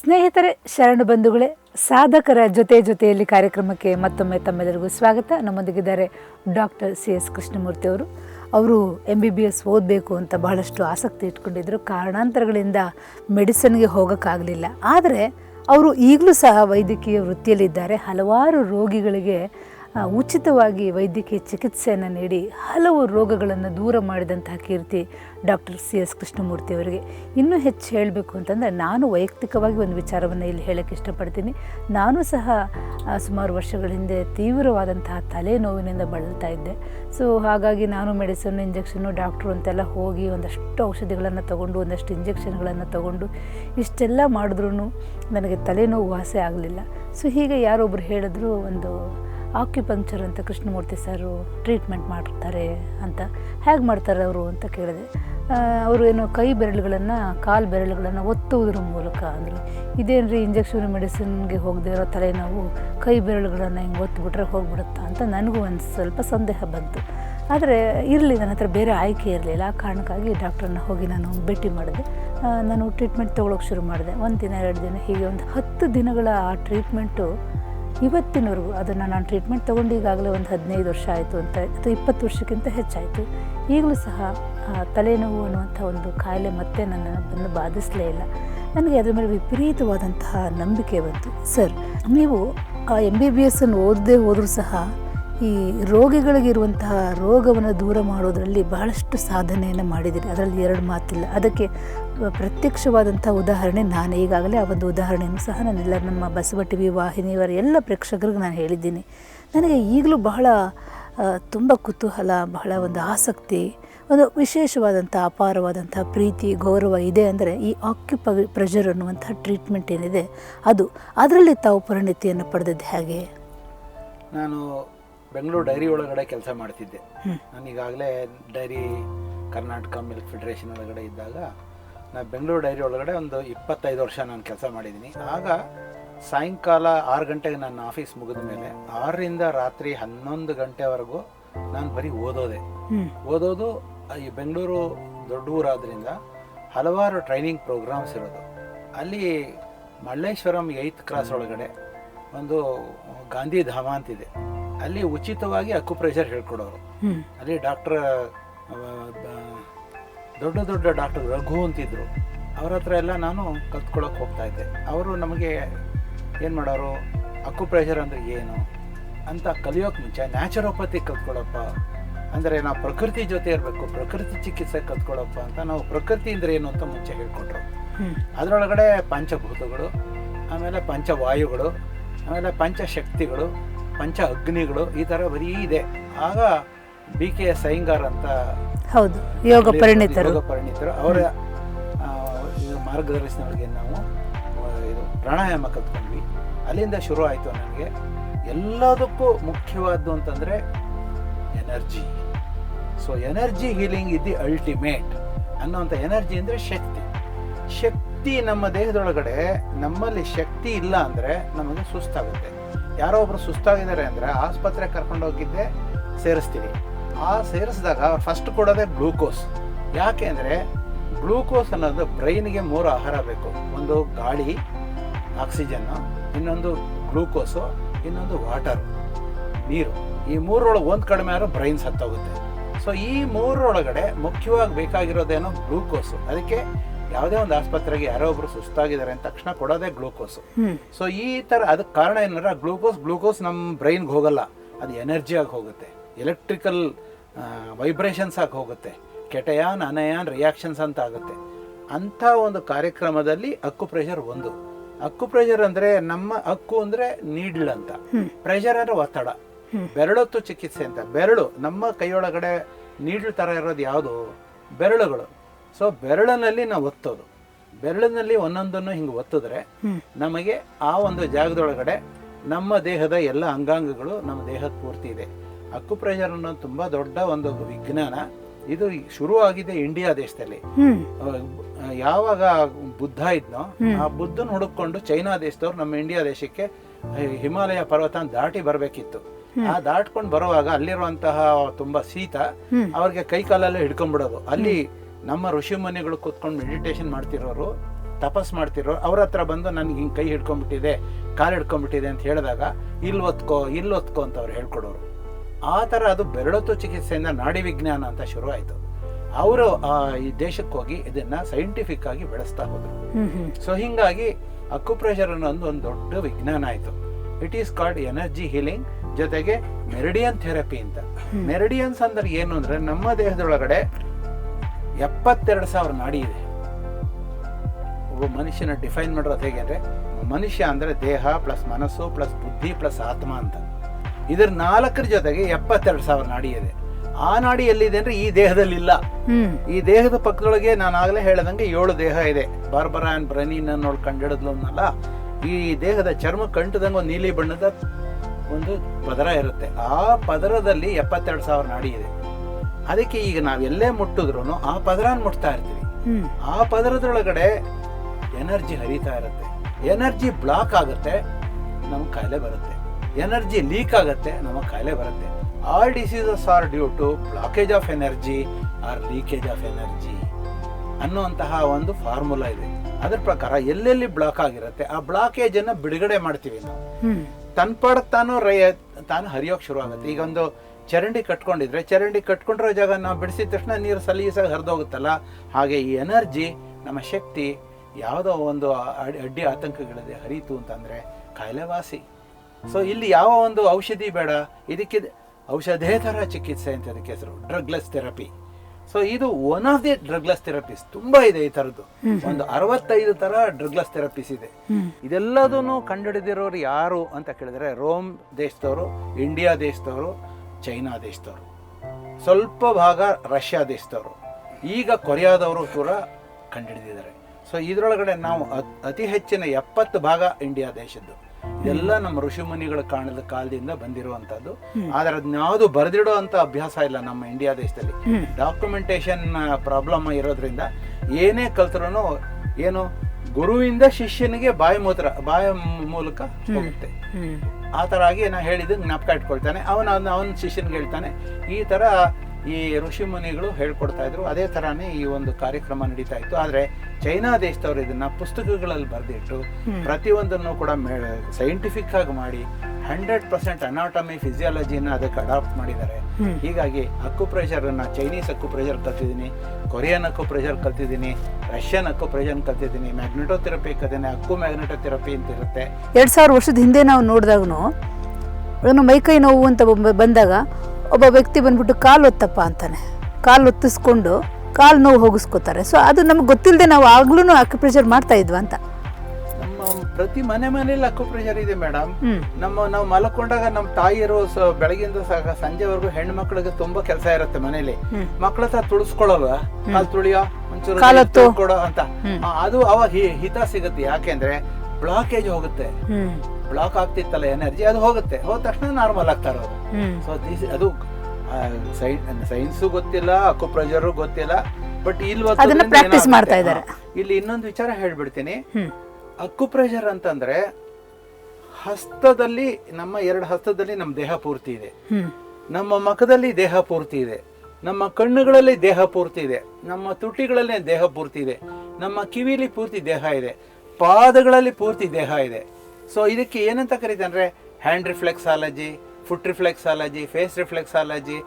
ಸ್ನೇಹಿತರೆ, ಶರಣು ಬಂಧುಗಳೇ, ಸಾಧಕರ ಜೊತೆ ಜೊತೆಯಲ್ಲಿ ಕಾರ್ಯಕ್ರಮಕ್ಕೆ ಮತ್ತೊಮ್ಮೆ ತಮ್ಮೆಲ್ಲರಿಗೂ ಸ್ವಾಗತ. ನಮ್ಮೊಂದಿಗಿದ್ದಾರೆ ಡಾಕ್ಟರ್ ಸಿ ಎಸ್ ಕೃಷ್ಣಮೂರ್ತಿ ಅವರು. ಅವರು ಎಂ ಬಿ ಬಿ ಎಸ್ ಓದಬೇಕು ಅಂತ ಬಹಳಷ್ಟು ಆಸಕ್ತಿ ಇಟ್ಕೊಂಡಿದ್ದರು ಕಾರಣಾಂತರಗಳಿಂದ ಮೆಡಿಸನ್ಗೆ ಹೋಗೋಕ್ಕಾಗಲಿಲ್ಲ. ಆದರೆ, ಅವರು ಈಗಲೂ ಸಹ ವೈದ್ಯಕೀಯ ವೃತ್ತಿಯಲ್ಲಿದ್ದಾರೆ. ಹಲವಾರು ರೋಗಿಗಳಿಗೆ ಉಚಿತವಾಗಿ ವೈದ್ಯಕೀಯ ಚಿಕಿತ್ಸೆಯನ್ನು ನೀಡಿ ಹಲವು ರೋಗಗಳನ್ನು ದೂರ ಮಾಡಿದಂತಹ ಕೀರ್ತಿ ಡಾಕ್ಟರ್ ಸಿ ಎಸ್ ಕೃಷ್ಣಮೂರ್ತಿ ಅವರಿಗೆ. ಇನ್ನೂ ಹೆಚ್ಚು ಹೇಳಬೇಕು ಅಂತಂದರೆ ನಾನು ವೈಯಕ್ತಿಕವಾಗಿ ಒಂದು ವಿಚಾರವನ್ನು ಇಲ್ಲಿ ಹೇಳೋಕ್ಕೆ ಇಷ್ಟಪಡ್ತೀನಿ. ನಾನು ಸಹ ಸುಮಾರು ವರ್ಷಗಳ ಹಿಂದೆ ತೀವ್ರವಾದಂತಹ ತಲೆನೋವಿನಿಂದ ಬಳಲ್ತಾ ಇದ್ದೆ. ಸೊ ಹಾಗಾಗಿ ನಾನು ಮೆಡಿಸನ್ನು ಇಂಜೆಕ್ಷನ್ನು ಡಾಕ್ಟ್ರು ಅಂತೆಲ್ಲ ಹೋಗಿ ಒಂದಷ್ಟು ಔಷಧಿಗಳನ್ನು ತಗೊಂಡು, ಒಂದಷ್ಟು ಇಂಜೆಕ್ಷನ್ಗಳನ್ನು ತಗೊಂಡು ಇಷ್ಟೆಲ್ಲ ಮಾಡಿದ್ರೂ ನನಗೆ ತಲೆನೋವು ವಾಸಿ ಆಗಲಿಲ್ಲ. ಸೊ ಹೀಗೆ ಯಾರೊಬ್ಬರು ಹೇಳಿದ್ರು ಒಂದು ಆಕ್ಯುಪಂಕ್ಚರ್ ಅಂತ ಕೃಷ್ಣಮೂರ್ತಿ ಸರು ಟ್ರೀಟ್ಮೆಂಟ್ ಮಾಡ್ತಾರೆ ಅಂತ. ಹೇಗೆ ಮಾಡ್ತಾರೆ ಅವರು ಅಂತ ಕೇಳಿದೆ. ಅವರು ಏನು ಕೈ ಬೆರಳುಗಳನ್ನು, ಕಾಲು ಬೆರಳುಗಳನ್ನು ಒತ್ತುವುದರ ಮೂಲಕ ಅಂದರೆ ಇದೇನು ರೀ ಇಂಜೆಕ್ಷನ್ ಮೆಡಿಸಿನ್ಗೆ ಹೋಗದೆ ಇರೋ ತಲೆನೋವು ಕೈ ಬೆರಳುಗಳನ್ನು ಹಿಂಗೆ ಒತ್ತುಬಿಟ್ರೆ ಹೋಗ್ಬಿಡುತ್ತಾ ಅಂತ ನನಗೂ ಒಂದು ಸ್ವಲ್ಪ ಸಂದೇಹ ಬಂತು. ಆದರೆ ಇರಲಿ, ನನ್ನ ಹತ್ರ ಬೇರೆ ಆಯ್ಕೆ ಇರಲಿಲ್ಲ. ಆ ಕಾರಣಕ್ಕಾಗಿ ಡಾಕ್ಟ್ರನ್ನ ಹೋಗಿ ನಾನು ಭೇಟಿ ಮಾಡಿದೆ. ನಾನು ಟ್ರೀಟ್ಮೆಂಟ್ ತೊಗೊಳಕ್ಕೆ ಶುರು ಮಾಡಿದೆ. ಒಂದು ದಿನ, ಎರಡು ದಿನ, ಹೀಗೆ ಒಂದು ಹತ್ತು ದಿನಗಳ ಆ ಟ್ರೀಟ್ಮೆಂಟು ಇವತ್ತಿನವರೆಗೂ ಅದನ್ನು ನಾನು ಟ್ರೀಟ್ಮೆಂಟ್ ತೊಗೊಂಡು ಈಗಾಗಲೇ ಒಂದು ಹದಿನೈದು ವರ್ಷ ಆಯಿತು ಅಂತ, ಅಥವಾ ಇಪ್ಪತ್ತು ವರ್ಷಕ್ಕಿಂತ ಹೆಚ್ಚಾಯಿತು. ಈಗಲೂ ಸಹ ತಲೆನೋವು ಅನ್ನುವಂಥ ಒಂದು ಕಾಯಿಲೆ ಮತ್ತೆ ನನ್ನನ್ನು ಬಂದು ಬಾಧಿಸಲೇ ಇಲ್ಲ. ನನಗೆ ಅದರ ಮೇಲೆ ವಿಪರೀತವಾದಂತಹ ನಂಬಿಕೆ ಬಂತು. ಸರ್, ನೀವು, ಆ ಎಂ ಬಿ ಬಿ ಎಸ್ಸನ್ನು ಓದದೇ ಹೋದರೂ ಸಹ ಈ ರೋಗಿಗಳಿಗಿರುವಂತಹ ರೋಗವನ್ನು ದೂರ ಮಾಡೋದರಲ್ಲಿ ಬಹಳಷ್ಟು ಸಾಧನೆಯನ್ನು ಮಾಡಿದ್ದೀರಿ. ಅದರಲ್ಲಿ ಎರಡು ಮಾತಿಲ್ಲ. ಅದಕ್ಕೆ ಪ್ರತ್ಯಕ್ಷವಾದಂಥ ಉದಾಹರಣೆ ನಾನು. ಈಗಾಗಲೇ ಆ ಒಂದು ಉದಾಹರಣೆಯನ್ನು ಸಹ ನಾನೆಲ್ಲ ನಮ್ಮ ಬಸವ ಟಿ ವಿ ವಾಹಿನಿಯವರ ಎಲ್ಲ ಪ್ರೇಕ್ಷಕರಿಗೆ ನಾನು ಹೇಳಿದ್ದೀನಿ. ನನಗೆ ಈಗಲೂ ಬಹಳ ತುಂಬ ಕುತೂಹಲ ಬಹಳ ಒಂದು ಆಸಕ್ತಿ ಒಂದು ವಿಶೇಷವಾದಂಥ ಅಪಾರವಾದಂಥ ಪ್ರೀತಿ ಗೌರವ ಇದೆ ಅಂದರೆ ಈ ಆಕ್ಯುಪ ಪ್ರೆಷರ್ ಅನ್ನುವಂಥ ಟ್ರೀಟ್ಮೆಂಟ್ ಏನಿದೆ ಅದು ಅದರಲ್ಲಿ ತಾವು ಪರಿಣಿತಿಯನ್ನು ಪಡೆದದ್ದು ಹೇಗೆ? ನಾನು ಬೆಂಗಳೂರು ಡೈರಿ ಒಳಗಡೆ ಕೆಲಸ ಮಾಡ್ತಿದ್ದೆ. ನಾನು ಈಗಾಗಲೇ ಡೈರಿ ಕರ್ನಾಟಕ ಮಿಲ್ಕ್ ಫೆಡರೇಷನ್ ಒಳಗಡೆ ಇದ್ದಾಗ ನಾನು ಬೆಂಗಳೂರು ಡೈರಿ ಒಳಗಡೆ ಒಂದು ಇಪ್ಪತ್ತೈದು ವರ್ಷ ನಾನು ಕೆಲಸ ಮಾಡಿದ್ದೀನಿ ಆಗ ಸಾಯಂಕಾಲ ಆರು ಗಂಟೆಗೆ ನನ್ನ ಆಫೀಸ್ ಮುಗಿದ ಮೇಲೆ ಆರರಿಂದ ರಾತ್ರಿ ಹನ್ನೊಂದು ಗಂಟೆವರೆಗೂ ನಾನು ಬರೀ ಓದೋದೆ. ಓದೋದು ಈ ಬೆಂಗಳೂರು ದೊಡ್ಡ ಊರಾದ್ರಿಂದ ಹಲವಾರು ಟ್ರೈನಿಂಗ್ ಪ್ರೋಗ್ರಾಮ್ಸ್ ಇರೋದು. ಅಲ್ಲಿ ಮಲ್ಲೇಶ್ವರಂ ಏಯ್ತ್ ಕ್ರಾಸ್ ಒಳಗಡೆ ಒಂದು ಗಾಂಧಿ ಧಾಮ ಅಂತಿದೆ. ಅಲ್ಲಿ ಉಚಿತವಾಗಿ ಅಕ್ಯುಪ್ರೆಷರ್ ಹೇಳ್ಕೊಡೋರು. ಅಲ್ಲಿ ಡಾಕ್ಟರ್ ದೊಡ್ಡ ದೊಡ್ಡ ಡಾಕ್ಟರ್ ರಘು ಅಂತಿದ್ರು. ಅವ್ರ ಹತ್ರ ಎಲ್ಲ ನಾನು ಕಲ್ತ್ಕೊಳ್ಳೋಕೆ ಹೋಗ್ತಾ ಇದ್ದೆ. ಅವರು ನಮಗೆ ಏನು ಮಾಡೋರು? ಅಕ್ಯುಪ್ರೆಷರ್ ಅಂದರೆ ಏನು? ಅಂತ ಕಲಿಯೋಕೆ ಮುಂಚೆ ನ್ಯಾಚುರೋಪತಿ ಕಲ್ತ್ಕೊಳಪ್ಪ ಅಂದರೆ ನಾವು ಪ್ರಕೃತಿ ಜೊತೆ ಇರಬೇಕು ಪ್ರಕೃತಿ ಚಿಕಿತ್ಸೆ ಕಲ್ತ್ಕೊಳಪ್ಪ ಅಂತ ನಾವು ಪ್ರಕೃತಿ ಅಂದರೆ ಏನು ಅಂತ ಮುಂಚೆ ಹೇಳ್ಕೊಟ್ರು. ಅದರೊಳಗಡೆ ಪಂಚಭೂತಗಳು ಆಮೇಲೆ ಪಂಚವಾಯುಗಳು ಆಮೇಲೆ ಪಂಚಶಕ್ತಿಗಳು ಪಂಚ ಅಗ್ನಿಗಳು ಈ ಥರ ಬರೀ ಇದೆ. ಆಗ ಬಿ ಕೆ ಸೈಂಗಾರ್ ಅಂತ ಹೌದು ಯೋಗ ಪರಿಣಿತರು. ಯೋಗ ಪರಿಣಿತರು. ಅವರ ಮಾರ್ಗದರ್ಶನಗಳಿಗೆ ನಾವು ಇದು ಪ್ರಾಣಾಯಾಮ ಕಲ್ತ್ಕೊಂಡ್ವಿ. ಅಲ್ಲಿಂದ ಶುರು ಆಯಿತು ನನಗೆ. ಎಲ್ಲದಕ್ಕೂ ಮುಖ್ಯವಾದ್ದು ಅಂತಂದರೆ energy. So energy healing is the ultimate ಅನ್ನೋಂಥ ಎನರ್ಜಿ ಅಂದರೆ ಶಕ್ತಿ. ಶಕ್ತಿ ನಮ್ಮ ದೇಹದೊಳಗಡೆ ನಮ್ಮಲ್ಲಿ ಶಕ್ತಿ ಇಲ್ಲ ಅಂದರೆ ನಮಗೆ ಸುಸ್ತಾಗುತ್ತೆ. ಯಾರೋ ಒಬ್ರು ಸುಸ್ತಾಗಿದ್ದಾರೆ ಅಂದರೆ ಆಸ್ಪತ್ರೆ ಕರ್ಕೊಂಡೋಗಿದ್ದೆ ಸೇರಿಸ್ತೀವಿ ಆ ಸೇರಿಸಿದಾಗ ಅವ್ರು ಫಸ್ಟ್ ಕೊಡೋದೇ ಗ್ಲೂಕೋಸ್ ಯಾಕೆ ಅಂದರೆ ಗ್ಲೂಕೋಸ್ ಅನ್ನೋದು ಬ್ರೈನ್ಗೆ ಮೂರು ಆಹಾರ ಬೇಕು. ಒಂದು ಗಾಳಿ ಆಕ್ಸಿಜನ್ನು ಇನ್ನೊಂದು ಗ್ಲೂಕೋಸು ಇನ್ನೊಂದು ವಾಟರ್ ನೀರು. ಈ ಮೂರರೊಳಗೆ ಒಂದು ಕಡಿಮೆ ಆದರೂ ಬ್ರೈನ್ ಸತ್ತೋಗುತ್ತೆ. ಸೊ ಈ ಮೂರರೊಳಗಡೆ ಮುಖ್ಯವಾಗಿ ಬೇಕಾಗಿರೋದೇನೋ ಗ್ಲೂಕೋಸು ಅದಕ್ಕೆ ಯಾವುದೇ ಒಂದು ಆಸ್ಪತ್ರೆಗೆ ಯಾರೋ ಒಬ್ರು ಸುಸ್ತಾಗಿದ್ದಾರೆ ಅಂದ ತಕ್ಷಣ ಕೊಡೋದೇ ಗ್ಲೂಕೋಸು ಸೊ ಈ ಥರ ಅದಕ್ಕೆ ಕಾರಣ ಏನಂದ್ರೆ ಗ್ಲೂಕೋಸ್ ಗ್ಲೂಕೋಸ್ ನಮ್ಮ ಬ್ರೈನ್ಗೆ ಹೋಗಲ್ಲ. ಅದು ಎನರ್ಜಿ ಆಗಿ ಹೋಗುತ್ತೆ. ಎಲೆಕ್ಟ್ರಿಕಲ್ ವೈಬ್ರೇಷನ್ಸ್ ಆಗಿ ಹೋಗುತ್ತೆ. ಕೆಟಯಾನ್ ಅನಯಾನ್ ರಿಯಾಕ್ಷನ್ಸ್ ಅಂತ ಆಗುತ್ತೆ. ಅಂಥ ಒಂದು ಕಾರ್ಯಕ್ರಮದಲ್ಲಿ ಹಕ್ಕು ಪ್ರೆಷರ್ ಒಂದು. ಹಕ್ಕು ಪ್ರೆಷರ್ ಅಂದರೆ ನಮ್ಮ ಹಕ್ಕು ಅಂದರೆ ನೀಡ್ಲ್ ಅಂತ. ಪ್ರೆಷರ್ ಅಂದರೆ ಒತ್ತಡ. ಬೆರಳೊತ್ತು ಚಿಕಿತ್ಸೆ ಅಂತ. ಬೆರಳು ನಮ್ಮ ಕೈಯೊಳಗಡೆ ನೀಡ್ಲ್ ಥರ ಇರೋದು ಯಾವುದು? ಬೆರಳುಗಳು. ಸೊ ಬೆರಳಿನಲ್ಲಿ ನಾವು ಒತ್ತೋದು. ಬೆರಳಿನಲ್ಲಿ ಒಂದೊಂದನ್ನು ಹಿಂಗೆ ಒತ್ತಿದ್ರೆ ನಮಗೆ ಆ ಒಂದು ಜಾಗದೊಳಗಡೆ ನಮ್ಮ ದೇಹದ ಎಲ್ಲ ಅಂಗಾಂಗಗಳು ನಮ್ಮ ದೇಹದ ಪೂರ್ತಿ ಇದೆ. ಅಕ್ಯುಪ್ರೆಷರ್ ಅನ್ನೋದು ತುಂಬಾ ದೊಡ್ಡ ಒಂದು ವಿಜ್ಞಾನ. ಇದು ಶುರು ಆಗಿದೆ ಇಂಡಿಯಾ ದೇಶದಲ್ಲಿ. ಯಾವಾಗ ಬುದ್ಧ ಇದ್ನೋ ಆ ಬುದ್ಧನ ಹುಡುಕೊಂಡು ಚೈನಾ ದೇಶದವ್ರು ನಮ್ಮ ಇಂಡಿಯಾ ದೇಶಕ್ಕೆ ಹಿಮಾಲಯ ಪರ್ವತ ದಾಟಿ ಬರಬೇಕಿತ್ತು. ಆ ದಾಟ್ಕೊಂಡು ಬರುವಾಗ ಅಲ್ಲಿರುವಂತಹ ತುಂಬಾ ಶೀತ. ಅವ್ರಿಗೆ ಕೈ ಕಾಲೆಲ್ಲ ಹಿಡ್ಕೊಂಡ್ಬಿಡೋದು. ಅಲ್ಲಿ ನಮ್ಮ ಋಷಿ ಮುನಿಗಳು ಕೂತ್ಕೊಂಡು ಮೆಡಿಟೇಷನ್ ಮಾಡ್ತಿರೋರು ತಪಸ್ ಮಾಡ್ತಿರೋ ಅವ್ರ ಹತ್ರ ಬಂದು ನನಗೆ ಹಿಂಗೆ ಕೈ ಹಿಡ್ಕೊಂಡ್ಬಿಟ್ಟಿದೆ ಕಾಲು ಹಿಡ್ಕೊಂಡ್ಬಿಟ್ಟಿದೆ ಅಂತ ಹೇಳಿದಾಗ ಇಲ್ಲಿ ಒತ್ಕೋ ಇಲ್ಲಿ ಒತ್ಕೋ ಅಂತ ಅವ್ರು ಹೇಳ್ಕೊಡೋರು. ಆ ಥರ ಅದು ಬೆರಳತ್ತು ಚಿಕಿತ್ಸೆಯಿಂದ ನಾಡಿ ವಿಜ್ಞಾನ ಅಂತ ಶುರು ಆಯಿತು. ಅವರು ಈ ದೇಶಕ್ಕೆ ಹೋಗಿ ಇದನ್ನ ಸೈಂಟಿಫಿಕ್ ಆಗಿ ಬೆಳೆಸ್ತಾ ಹೋದರು. ಸೊ ಹಿಂಗಾಗಿ ಅಕ್ಯುಪ್ರೆಷರ್ ಅನ್ನೋದು ಒಂದು ದೊಡ್ಡ ವಿಜ್ಞಾನ ಆಯಿತು. It is called energy healing ಜೊತೆಗೆ ಮೆರಿಡಿಯನ್ ಥೆರಪಿ ಅಂತ. ಮೆರಿಡಿಯನ್ಸ್ ಅಂದ್ರೆ ಏನು ಅಂದ್ರೆ ನಮ್ಮ ದೇಹದೊಳಗಡೆ ಎಪ್ಪತ್ತೆರಡು ಸಾವಿರ ನಾಡಿ ಇದೆ. ಒಬ್ಬ ಮನುಷ್ಯನ ಡಿಫೈನ್ ಮಾಡೋದು ಹೇಗೆ ಅಂದ್ರೆ ಮನುಷ್ಯ ಅಂದ್ರೆ ದೇಹ ಪ್ಲಸ್ ಮನಸ್ಸು ಪ್ಲಸ್ ಬುದ್ಧಿ ಪ್ಲಸ್ ಆತ್ಮ ಅಂತ. ಇದ್ರ ನಾಲ್ಕರ ಜೊತೆಗೆ ಎಪ್ಪತ್ತೆರಡು ಸಾವಿರ ನಾಡಿ ಇದೆ. ಆ ನಾಡಿ ಎಲ್ಲಿದೆ ಅಂದ್ರೆ ಈ ದೇಹದಲ್ಲಿ ಇಲ್ಲ ಈ ದೇಹದ ಪಕ್ಕದೊಳಗೆ ನಾನು ಆಗಲೇ ಹೇಳದಂಗೆ ಏಳು ದೇಹ ಇದೆ. ಬಾರ್ಬರಾ ಅಂಡ್ ಬ್ರನೀನ್ ಅನ್ನೋಳು ಕಂಡಿಡಿದ್ಲು ಅನ್ನಲ್ಲ. ಈ ದೇಹದ ಚರ್ಮ ಕಂಟದಂಗೆ ಒಂದು ನೀಲಿ ಬಣ್ಣದ ಒಂದು ಪದರ ಇರುತ್ತೆ. ಆ ಪದರದಲ್ಲಿ ಎಪ್ಪತ್ತೆರಡು ಸಾವಿರ ನಾಡಿ ಇದೆ. ಅದಕ್ಕೆ ಈಗ ನಾವೆಲ್ಲೇ ಎಲ್ಲೇ ಮುಟ್ಟಿದ್ರು ಆ ಪದರನ ಮುಟ್ತಾ ಇರ್ತೀವಿ. ಆ ಪದರದೊಳಗಡೆ ಎನರ್ಜಿ ಹರಿತಾ ಇರುತ್ತೆ. ಎನರ್ಜಿ ಬ್ಲಾಕ್ ಆಗುತ್ತೆ. ನಮ್ಗೆ ಕಾಯಿಲೆ ಬರುತ್ತೆ. ಎನರ್ಜಿ ಲೀಕ್ ಆಗುತ್ತೆ ನಮಗೆ ಕಾಯಿಲೆ ಬರುತ್ತೆ. All diseases are due to blockage of energy or leakage of energy ಅನ್ನುವಂತಹ ಒಂದು ಫಾರ್ಮುಲಾ ಇದೆ. ಅದ್ರ ಪ್ರಕಾರ ಎಲ್ಲೆಲ್ಲಿ ಬ್ಲಾಕ್ ಆಗಿರುತ್ತೆ ಆ ಬ್ಲಾಕೇಜ್ ಅನ್ನ ಬಿಡುಗಡೆ ಮಾಡ್ತೀವಿ ನಾವು. ಹ್ಮ್. ತನ್ಪಾಡಕ್ ತಾನು ರೈ ತಾನು ಹರಿಯೋಕೆ ಶುರು ಆಗುತ್ತೆ. ಈಗ ಒಂದು ಚರಂಡಿ ಕಟ್ಕೊಂಡಿದ್ರೆ ಚರಂಡಿ ಕಟ್ಕೊಂಡಿರೋ ಜಾಗ ನಾವು ಬಿಡಿಸಿದ ತಕ್ಷಣ ನೀರು ಸಲೀಸಾಗಿ ಹರಿದೋಗುತ್ತಲ್ಲ? ಹಾಗೆ ಈ ಎನರ್ಜಿ ನಮ್ಮ ಶಕ್ತಿ ಯಾವುದೋ ಒಂದು ಅಡ್- ಅಡ್ಡಿ ಆತಂಕಗಳಿದೆ ಹರಿತು ಅಂತಂದ್ರೆ ಕಾಯಿಲೆ ವಾಸಿ ಸೊ ಇಲ್ಲಿ ಯಾವ ಒಂದು ಔಷಧಿ ಬೇಡ. ಇದಕ್ಕೆ ಔಷಧೇತರ ಚಿಕಿತ್ಸೆ ಅಂತ ಅದಕ್ಕೆ ಹೆಸರು. ಡ್ರಗ್ಲೆಸ್ ಥೆರಪಿ ಸೊ ಇದು one of the drugless therapies ತುಂಬಾ ಇದೆ ಈ ಥರದ್ದು. ಒಂದು ಅರವತ್ತೈದು ತರ ಡ್ರಗ್ಲೆಸ್ ಥೆರಪೀಸ್ ಇದೆ. ಇದೆಲ್ಲದನ್ನು ಕಂಡುಹಿಡಿದಿರೋರು ಯಾರು ಅಂತ ಕೇಳಿದ್ರೆ ರೋಮ್ ದೇಶದವರು ಇಂಡಿಯಾ ದೇಶದವರು ಚೈನಾ ದೇಶದವರು. ಸ್ವಲ್ಪ ಭಾಗ ರಷ್ಯಾ ದೇಶದವರು. ಈಗ ಕೊರಿಯಾದವರು ಕೂಡ ಕಂಡುಹಿಡಿದಿದ್ದಾರೆ. ಸೊ ಇದರೊಳಗಡೆ ನಾವು ಅತಿ ಹೆಚ್ಚಿನ ಎಪ್ಪತ್ತು ಭಾಗ ಇಂಡಿಯಾ ದೇಶದ್ದು. ಇದೆಲ್ಲ ನಮ್ಮ ಋಷಿಮುನಿಗಳ ಕಾಣದ ಕಾಲದಿಂದ ಬಂದಿರುವಂತದ್ದು ಆದ್ರೆ ಅದನ್ಯಾವುದು ಬರೆದಿಡೋ ಅಂತ ಅಭ್ಯಾಸ ಇಲ್ಲ ನಮ್ಮ ಇಂಡಿಯಾ ದೇಶದಲ್ಲಿ. ಡಾಕ್ಯುಮೆಂಟೇಶನ್ ಪ್ರಾಬ್ಲಮ್ ಇರೋದ್ರಿಂದ ಏನೇ ಕಲ್ತ್ರೂ ಏನು ಗುರುವಿಂದ ಶಿಷ್ಯನಿಗೆ ಬಾಯಿ ಮೂತ್ರ ಬಾಯ ಮೂಲಕ ಹೋಗುತ್ತೆ. ಆ ಥರ ಆಗಿ ನಾ ಹೇಳಿದ್ದು ಜ್ಞಾಪಕ ಇಟ್ಕೊಳ್ತಾನೆ. ಅವನ ಅವನ ಶಿಷ್ಯನಿಗೆ ಹೇಳ್ತಾನೆ. ಈ ಥರ ಈ ಋಷಿ ಮುನಿಗಳು ಹೇಳ್ಕೊಡ್ತಾ ಇದ್ರು. ಅದೇ ಥರನೇ ಈ ಒಂದು ಕಾರ್ಯಕ್ರಮ ನಡೀತಾ ಇತ್ತು. ಆದರೆ ಚೈನಾ ದೇಶದವರು ಇದನ್ನ ಪುಸ್ತಕಗಳಲ್ಲಿ ಬರೆದಿಟ್ಟು ಪ್ರತಿಯೊಂದನ್ನು ಕೂಡ ಸೈಂಟಿಫಿಕ್ ಆಗಿ ಮಾಡಿ ಹಂಡ್ರೆಡ್ ಪರ್ಸೆಂಟ್ ಅನಾಟಮಿ ಫಿಸಿಯಾಲಜಿನ ಅದಕ್ಕೆ ಅಡಾಪ್ಟ್ ಮಾಡಿದ್ದಾರೆ. ಹೀಗಾಗಿ ಅಕ್ಕು ಪ್ರೆಷರನ್ನ ಚೈನೀಸ್ ಹಕ್ಕು ಪ್ರೆಷರ್ ಕಲ್ತಿದ್ದೀನಿ ಕೊರಿಯನ್ ಹಕ್ಕು ಪ್ರೆಷರ್ ಕಲ್ತಿದ್ದೀನಿ ರಷ್ಯನ್ ಹಕ್ಕು ಪ್ರೆಷರ್ ಕಲ್ತಿದ್ದೀನಿ ಮ್ಯಾಗ್ನೆಟೋ ಥೆರಪಿ ಕಲ್ತಿದ್ದೀನಿ ಹಕ್ಕು ಮ್ಯಾಗ್ನೆಟೋ ಥೆರಪಿ ಅಂತ ಇರುತ್ತೆ. ಎರಡು ಸಾವಿರ ವರ್ಷದ ಹಿಂದೆ ನಾವು ನೋಡಿದಾಗೂ ಮೈ ಮೈಕೈ ನೋವು ಅಂತ ಬಂದಾಗ ಒಬ್ಬ ವ್ಯಕ್ತಿ ಬಂದ್ಬಿಟ್ಟು ಕಾಲು ಒತ್ತಪ್ಪ ಅಂತಾನೆ. ಕಾಲು ಒತ್ತಿಸ್ಕೊಂಡು ಕಾಲು ನೋವು ಹೋಗಿಸ್ಕೋತಾರೆ. ಸೊ ಅದು ನಮ್ಗೆ ಗೊತ್ತಿಲ್ಲದೆ ನಾವು ಆಗ್ಲೂ ಅಕ್ಯುಪ್ರೆಷರ್ ಮಾಡ್ತಾ ಇದ್ವಾ ಅಂತ. ನಮ್ಮ ಪ್ರತಿ ಮನೆ ಮನೇಲಿ ಅಕ್ಯುಪ್ರೆಷರ್ ಇದೆ ಮೇಡಮ್ ನಮ್ಮ ನಾವು ಮಲ್ಕೊಂಡಾಗ ನಮ್ಮ ತಾಯಿಯರು ಬೆಳಗಿಂದ ಸಂಜೆವರೆಗೂ ಹೆಣ್ಣು ಮಕ್ಕಳಿಗೆ ತುಂಬಾ ಕೆಲಸ ಇರುತ್ತೆ ಮನೇಲಿ ಹ್ಮ್. ಮಕ್ಕಳ ಹತ್ರ ತುಳಿಸ್ಕೊಳ್ಳಲ್ವ ಕಾಲ್ ತುಳಿಯೋ ಒಂಚೂರು. ಕೊಡೋ ಅಂತ. ಅದು ಅವಾಗ ಹಿತ ಸಿಗುತ್ತೆ. ಯಾಕೆಂದ್ರೆ ಬ್ಲಾಕೇಜ್ ಹೋಗುತ್ತೆ. ಬ್ಲಾಕ್ ಆಗ್ತಿತ್ತಲ್ಲ ಎನರ್ಜಿ ಅದು ಹೋಗುತ್ತೆ. ಹೋದ ತಕ್ಷಣ ನಾರ್ಮಲ್ ಆಗ್ತಾರೆ ಅವರು ಸೊ ದಿಸ್ ಅದು ಸೈನ್ಸು ಗೊತ್ತಿಲ್ಲ ಅಕ್ಕು ಪ್ರೆಷರು ಗೊತ್ತಿಲ್ಲ ಬಟ್ ಇಲ್ಲಿ ಓದೋದ್ರಿಂದ ಮಾಡ್ತಾ ಇದ್ದಾರೆ. ಇಲ್ಲಿ ಇನ್ನೊಂದು ವಿಚಾರ ಹೇಳ್ಬಿಡ್ತೀನಿ. ಅಕ್ಕುಪ್ರೆಷರ್ ಅಂತಂದ್ರೆ ಹಸ್ತದಲ್ಲಿ ನಮ್ಮ ಎರಡು ಹಸ್ತದಲ್ಲಿ ನಮ್ಮ ದೇಹ ಪೂರ್ತಿ ಇದೆ. ನಮ್ಮ ಮಖದಲ್ಲಿ ದೇಹ ಪೂರ್ತಿ ಇದೆ. ನಮ್ಮ ಕಣ್ಣುಗಳಲ್ಲಿ ದೇಹ ಪೂರ್ತಿ ಇದೆ. ನಮ್ಮ ತುಟಿಗಳಲ್ಲಿ ದೇಹ ಪೂರ್ತಿ ಇದೆ. ನಮ್ಮ ಕಿವಿಲಿ ಪೂರ್ತಿ ದೇಹ ಇದೆ. ಪಾದಗಳಲ್ಲಿ ಪೂರ್ತಿ ದೇಹ ಇದೆ. ಸೊ ಇದಕ್ಕೆ ಏನಂತ ಕರೀತಾರೆ hand reflexology foot reflexology face reflexology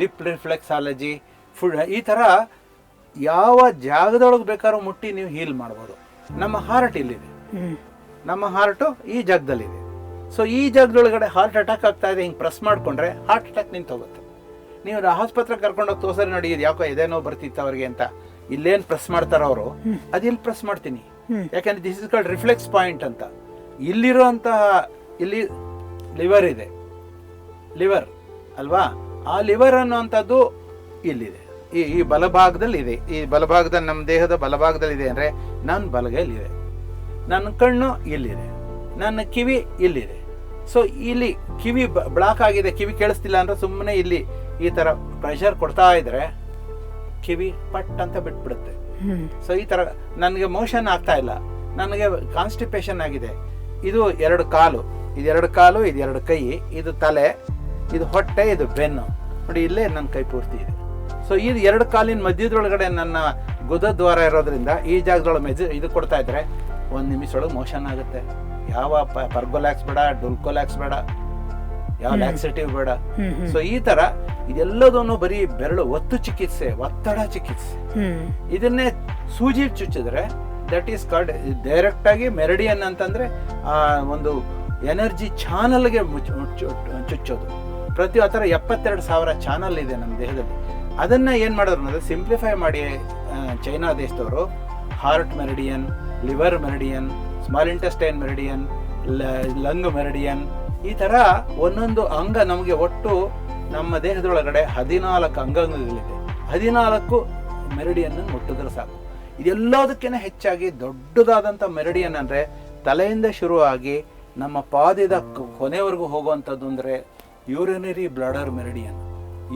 lip reflexology food ಈ ಥರ ಯಾವ ಜಾಗದೊಳಗೆ ಬೇಕಾದ್ರೂ ಮುಟ್ಟಿ ನೀವು ಹೀಲ್ ಮಾಡ್ಬೋದು. ನಮ್ಮ ಹಾರ್ಟ್ ಇಲ್ಲಿದೆ. ನಮ್ಮ ಹಾರ್ಟು ಈ ಜಾಗದಲ್ಲಿದೆ. ಸೊ ಈ ಜಾಗದೊಳಗಡೆ ಹಾರ್ಟ್ ಅಟ್ಯಾಕ್ ಆಗ್ತಾ ಇದೆ ಹಿಂಗೆ ಪ್ರೆಸ್ ಮಾಡಿಕೊಂಡ್ರೆ ಹಾರ್ಟ್ ಅಟ್ಯಾಕ್ ನಿಂತು ಹೋಗುತ್ತೆ ನೀವು ಆಸ್ಪತ್ರೆ ಕರ್ಕೊಂಡೋಗಿ ತೋರ್ಸರಿ ನೋಡಿ ಇದು ಯಾಕೋ ಎದೇನೋ ಬರ್ತಿತ್ತು ಅವ್ರಿಗೆ ಅಂತ. ಇಲ್ಲೇನು ಪ್ರೆಸ್ ಮಾಡ್ತಾರೋ ಅವರು ಅದಿಲ್ಲಿ ಪ್ರೆಸ್ ಮಾಡ್ತೀನಿ. ಯಾಕಂದ್ರೆ this is called reflex point ಅಂತ. ಇಲ್ಲಿರುವಂತಹ ಇಲ್ಲಿ ಲಿವರ್ ಇದೆ. ಲಿವರ್ ಅಲ್ವಾ? ಆ ಲಿವರ್ ಅನ್ನುವಂಥದ್ದು ಇಲ್ಲಿದೆ. ಈ ಈ ಬಲಭಾಗದಲ್ಲಿ ಇದೆ. ಈ ಬಲಭಾಗದಲ್ಲಿ ನಮ್ಮ ದೇಹದ ಬಲಭಾಗದಲ್ಲಿ ಇದೆ ಅಂದರೆ ನನ್ನ ಬಲಗೈಲಿದೆ ನನ್ನ ಕಣ್ಣು ಇಲ್ಲಿದೆ. ನನ್ನ ಕಿವಿ ಇಲ್ಲಿದೆ. ಸೊ ಇಲ್ಲಿ ಕಿವಿ ಬ್ಲಾಕ್ ಆಗಿದೆ. ಕಿವಿ ಕೇಳಿಸ್ತಿಲ್ಲ ಅಂದರೆ ಸುಮ್ಮನೆ ಇಲ್ಲಿ ಈ ಥರ ಪ್ರೆಷರ್ ಕೊಡ್ತಾ ಇದ್ರೆ ಕಿವಿ ಪಟ್ ಅಂತ ಬಿಟ್ಬಿಡುತ್ತೆ ಸೊ ಈ ಥರ ನನಗೆ ಮೋಷನ್ ಆಗ್ತಾ ಇಲ್ಲ. ನನಗೆ ಕಾನ್ಸ್ಟಿಪೇಷನ್ ಆಗಿದೆ. ಇದು ಎರಡು ಕಾಲು ಇದು ಎರಡು ಕಾಲು ಇದು ಎರಡು ಕೈ ಇದು ತಲೆ ಇದು ಹೊಟ್ಟೆ ಇದು ಬೆನ್ನು. ನೋಡಿ ಇಲ್ಲೇ ನನ್ನ ಕೈ ಪೂರ್ತಿ ಇದೆ. ಸೊ ಇದು ಎರಡು ಕಾಲಿನ ಮಧ್ಯದೊಳಗಡೆ ನನ್ನ ಗುದದ್ವಾರ ಇರೋದ್ರಿಂದ ಈ ಜಾಗದೊಳಗೆ ಮೆಜ ಇದು ಕೊಡ್ತಾ ಇದ್ರೆ ಒಂದು ನಿಮಿಷದೊಳಗೆ ಮೋಷನ್ ಆಗುತ್ತೆ. ಯಾವ ಪರ್ಗೊಲ್ಯಾಕ್ಸ್ ಬೇಡ ಡುಲ್ಕೊಲ್ಯಾಕ್ಸ್ ಬೇಡ ಯಾವ ಲ್ಯಾಕ್ಸಿಟಿವ್ ಬೇಡ. ಸೊ ಈ ತರ ಇದೆಲ್ಲದನ್ನು ಬರೀ ಬೆರಳು ಒತ್ತು ಚಿಕಿತ್ಸೆ ಒತ್ತಡ ಚಿಕಿತ್ಸೆ. ಇದನ್ನೇ ಸೂಜಿ ಚುಚ್ಚಿದ್ರೆ ದಟ್ ಈಸ್ ಕಾಲ್ಡ್ ಡೈರೆಕ್ಟಾಗಿ ಮೆರಡಿಯನ್ ಅಂತಂದರೆ, ಆ, ಒಂದು ಎನರ್ಜಿ ಚಾನಲ್ಗೆ ಚುಚ್ಚೋದು. ಪ್ರತಿ ಆ ಥರ ಎಪ್ಪತ್ತೆರಡು ಸಾವಿರ ಚಾನಲ್ ಇದೆ ನಮ್ಮ ದೇಹದಲ್ಲಿ. ಅದನ್ನು ಏನು ಮಾಡಿದ್ರು ಅಂದರೆ ಸಿಂಪ್ಲಿಫೈ ಮಾಡಿ ಚೈನಾ ದೇಶದವರು heart meridian liver meridian small intestine meridian lung meridian ಈ ಥರ ಒಂದೊಂದು ಅಂಗ ನಮಗೆ ಒಟ್ಟು ನಮ್ಮ ದೇಹದೊಳಗಡೆ ಹದಿನಾಲ್ಕು ಅಂಗಾಂಗಗಳಿದೆ ಹದಿನಾಲ್ಕು ಮೆರಡಿಯನ್ನು ಮುಟ್ಟಿದ್ರೆ ಸಾಕು. ಇದೆಲ್ಲದಕ್ಕಿಂತ ಹೆಚ್ಚಾಗಿ ದೊಡ್ಡದಾದಂಥ ಮೆರಡಿಯನ್ ಅಂದ್ರೆ ತಲೆಯಿಂದ ಶುರುವಾಗಿ ನಮ್ಮ ಪಾದದ ಕೊನೆವರೆಗೂ ಹೋಗುವಂಥದ್ದು ಅಂದ್ರೆ ಯೂರಿನರಿ ಬ್ಲಡರ್ ಮೆರಡಿಯನ್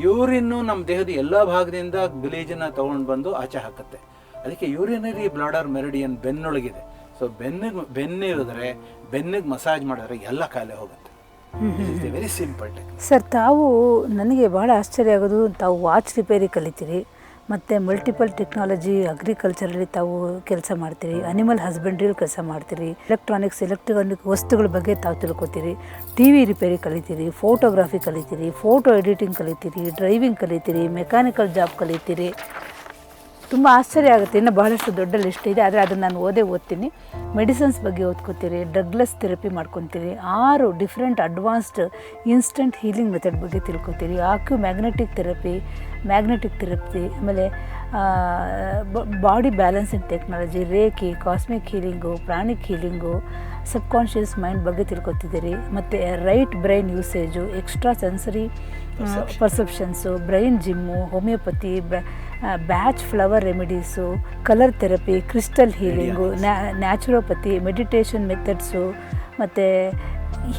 ಯೂರಿನ್ನು ನಮ್ಮ ದೇಹದ ಎಲ್ಲ ಭಾಗದಿಂದ ಗಲೀಜನ್ನ ತೊಗೊಂಡು ಬಂದು ಆಚೆ ಹಾಕುತ್ತೆ. ಅದಕ್ಕೆ ಯೂರಿನರಿ ಬ್ಲಾಡರ್ ಮೆರಡಿಯನ್ ಬೆನ್ನೊಳಗಿದೆ. ಸೊ ಬೆನ್ನಿಗೆ ಬೆನ್ನಿರಿದ್ರೆ ಬೆನ್ನಿಗೆ ಮಸಾಜ್ ಮಾಡಿದ್ರೆ ಎಲ್ಲ ಕಾಯಿಲೆ ಹೋಗುತ್ತೆ. ವೆರಿ ಸಿಂಪಲ್ ಸರ್ ತಾವು ನನಗೆ ಭಾಳ ಆಶ್ಚರ್ಯ ಆಗೋದು. ತಾವು ವಾಚ್ ರಿಪೇರಿ ಕಲಿತೀರಿ. ಮತ್ತು ಮಲ್ಟಿಪಲ್ ಟೆಕ್ನಾಲಜಿ ಅಗ್ರಿಕಲ್ಚರಲ್ಲಿ ತಾವು ಕೆಲಸ ಮಾಡ್ತೀರಿ ಅನಿಮಲ್ ಹಸ್ಬೆಂಡ್ರಿಯಲ್ಲಿ ಕೆಲಸ ಮಾಡ್ತೀರಿ ಎಲೆಕ್ಟ್ರಾನಿಕ್ಸ್ ಎಲೆಕ್ಟ್ರಾನಿಕ್ ವಸ್ತುಗಳ ಬಗ್ಗೆ ತಾವು ತಿಳ್ಕೊತೀರಿ ಟಿ ವಿ ರಿಪೇರಿ ಕಲಿತೀರಿ ಫೋಟೋಗ್ರಫಿ ಕಲಿತೀರಿ ಫೋಟೋ ಎಡಿಟಿಂಗ್ ಕಲಿತೀರಿ ಡ್ರೈವಿಂಗ್ ಕಲಿತೀರಿ ಮೆಕ್ಯಾನಿಕಲ್ ಜಾಬ್ ಕಲಿತೀರಿ. ತುಂಬ ಆಶ್ಚರ್ಯ ಆಗುತ್ತೆ. ಇನ್ನು ಬಹಳಷ್ಟು ದೊಡ್ಡ ಲಿಸ್ಟ್ ಇದೆ. ಆದರೆ ಅದನ್ನು ನಾನು ಓದೇ ಓದ್ತೀನಿ. ಮೆಡಿಸಿನ್ಸ್ ಬಗ್ಗೆ ಓದ್ಕೋತೀರಿ ಡ್ರಗ್ಲೆಸ್ ಥೆರಪಿ ಮಾಡ್ಕೊತೀರಿ, ಆರು different advanced instant healing method ಬಗ್ಗೆ ತಿಳ್ಕೊತೀರಿ. Acu magnetic therapy magnetic therapy ಆಮೇಲೆ body balancing technology reiki cosmic healing pranic healing subconscious mind ಬಗ್ಗೆ ತಿಳ್ಕೊತಿದ್ದೀರಿ. ಮತ್ತು right brain usage extra sensory perceptions brain gym homeopathy Bach flower remedies colour therapy crystal healing naturopathy meditation methods ಮತ್ತು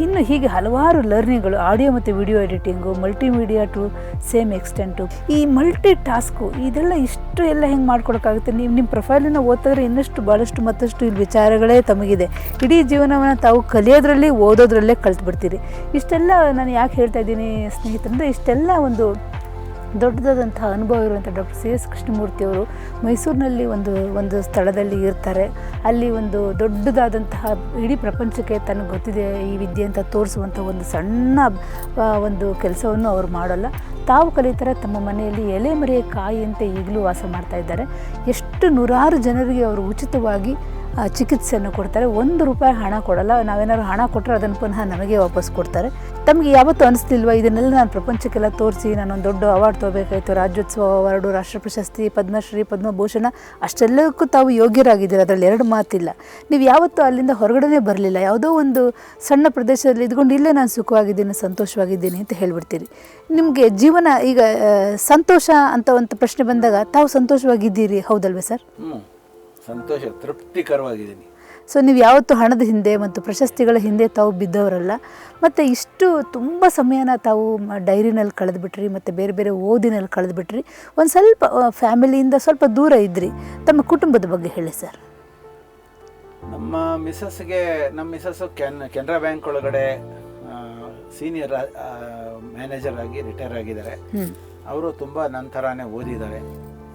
ಇನ್ನು ಹೀಗೆ ಹಲವಾರು ಲರ್ನಿಂಗ್ಗಳು, audio ಮತ್ತು video editing, multimedia to same extent, ಈ ಮಲ್ಟಿ ಟಾಸ್ಕು ಇದೆಲ್ಲ ಇಷ್ಟು ಎಲ್ಲ ಹೆಂಗೆ ಮಾಡ್ಕೊಡೋಕ್ಕಾಗುತ್ತೆ ನೀವು ನಿಮ್ಮ ಪ್ರೊಫೈಲನ್ನು ಓದಿದ್ರೆ ಇನ್ನಷ್ಟು ಭಾಳಷ್ಟು ಮತ್ತಷ್ಟು ಇಲ್ಲಿ ವಿಚಾರಗಳೇ ತಮಗಿದೆ. ಇಡೀ ಜೀವನವನ್ನು ತಾವು ಕಲಿಯೋದ್ರಲ್ಲಿ, ಓದೋದ್ರಲ್ಲೇ ಕಲ್ತ್ಬಿಡ್ತೀರಿ ಇಷ್ಟೆಲ್ಲ ನಾನು ಯಾಕೆ ಹೇಳ್ತಾ ಇದ್ದೀನಿ ಸ್ನೇಹಿತರಂದರೆ ಇಷ್ಟೆಲ್ಲ ಒಂದು ದೊಡ್ಡದಾದಂತಹ ಅನುಭವ ಇರುವಂಥ ಡಾಕ್ಟರ್ ಸಿ ಎಸ್ ಕೃಷ್ಣಮೂರ್ತಿಯವರು ಮೈಸೂರಿನಲ್ಲಿ ಒಂದು ಒಂದು ಸ್ಥಳದಲ್ಲಿ ಇರ್ತಾರೆ. ಅಲ್ಲಿ ಒಂದು ದೊಡ್ಡದಾದಂತಹ ಇಡೀ ಪ್ರಪಂಚಕ್ಕೆ ತನಗೆ ಗೊತ್ತಿದೆ ಈ ವಿದ್ಯೆ ಅಂತ ತೋರಿಸುವಂಥ ಒಂದು ಸಣ್ಣ ಒಂದು ಕೆಲಸವನ್ನು ಅವರು ಮಾಡೋಲ್ಲ. ತಾವು ಕಲಿತರೆ ತಮ್ಮ ಮನೆಯಲ್ಲಿ ಎಲೆ ಮರೆಯ ಕಾಯಿಯಂತೆ ಈಗಲೂ ವಾಸ ಮಾಡ್ತಾ ಇದ್ದಾರೆ. ಎಷ್ಟು ನೂರಾರು ಜನರಿಗೆ ಅವರು ಉಚಿತವಾಗಿ ಚಿಕಿತ್ಸೆಯನ್ನು ಕೊಡ್ತಾರೆ. ಒಂದು ರೂಪಾಯಿ ಹಣ ಕೊಡಲ್ಲ. ನಾವೇನಾದ್ರು ಹಣ ಕೊಟ್ಟರೆ ಅದನ್ನು ಪುನಃ ನಮಗೆ ವಾಪಸ್ ಕೊಡ್ತಾರೆ. ತಮಗೆ ಯಾವತ್ತೂ ಅನಿಸ್ತಿಲ್ವ? ಇದನ್ನೆಲ್ಲ ನಾನು ಪ್ರಪಂಚಕ್ಕೆಲ್ಲ ತೋರಿಸಿ, ನಾನೊಂದು ದೊಡ್ಡ ಅವಾರ್ಡ್ ತೊಗೋಬೇಕಾಯ್ತು. ರಾಜ್ಯೋತ್ಸವ ಅವಾರ್ಡು ರಾಷ್ಟ್ರ ಪ್ರಶಸ್ತಿ, ಪದ್ಮಶ್ರೀ, ಪದ್ಮಭೂಷಣ, ಅಷ್ಟೆಲ್ಲಕ್ಕೂ ತಾವು ಯೋಗ್ಯರಾಗಿದ್ದೀರ. ಅದರಲ್ಲಿ ಎರಡು ಮಾತಿಲ್ಲ. ನೀವು ಯಾವತ್ತೂ ಅಲ್ಲಿಂದ ಹೊರಗಡೆನೇ ಬರಲಿಲ್ಲ. ಯಾವುದೋ ಒಂದು ಸಣ್ಣ ಪ್ರದೇಶದಲ್ಲಿ ಇದ್ಕೊಂಡು ಇಲ್ಲೇ ನಾನು ಸುಖವಾಗಿದ್ದೀನಿ, ಸಂತೋಷವಾಗಿದ್ದೀನಿ ಅಂತ ಹೇಳ್ಬಿಡ್ತೀರಿ. ನಿಮಗೆ ಜೀವನ ಈಗ ಸಂತೋಷ ಅಂತ ಒಂದು ಪ್ರಶ್ನೆ ಬಂದಾಗ ತಾವು ಸಂತೋಷವಾಗಿದ್ದೀರಿ, ಹೌದಲ್ವೇ ಸರ್? ಸಂತೋಷ ತೃಪ್ತಿಕರವಾಗಿದ್ದೀನಿ. ಸೊ ನೀವು ಯಾವತ್ತೂ ಹಣದ ಹಿಂದೆ ಮತ್ತು ಪ್ರಶಸ್ತಿಗಳ ಹಿಂದೆ ತಾವು ಬಿದ್ದವರಲ್ಲ. ಮತ್ತು ಇಷ್ಟು ತುಂಬ ಸಮಯನ ತಾವು ಡೈರಿನಲ್ಲಿ ಕಳೆದುಬಿಟ್ರಿ ಮತ್ತು ಬೇರೆ ಬೇರೆ ಓದಿನಲ್ಲಿ ಕಳೆದುಬಿಟ್ರಿ. ಒಂದು ಸ್ವಲ್ಪ ಫ್ಯಾಮಿಲಿಯಿಂದ ಸ್ವಲ್ಪ ದೂರ ಇದ್ರಿ. ತಮ್ಮ ಕುಟುಂಬದ ಬಗ್ಗೆ ಹೇಳಿ ಸರ್. ನಮ್ಮ ಮಿಸಸ್ಗೆ ನಮ್ಮ ಮಿಸಸ್ಸು ಕೆನ್ ಕೆನರಾ ಬ್ಯಾಂಕ್ ಒಳಗಡೆ ಸೀನಿಯರ್ ಮ್ಯಾನೇಜರ್ ಆಗಿ ರಿಟೈರ್ ಆಗಿದ್ದಾರೆ. ಅವರು ತುಂಬ ನನ್ನ ಥರಾನೇ ಓದಿದ್ದಾರೆ.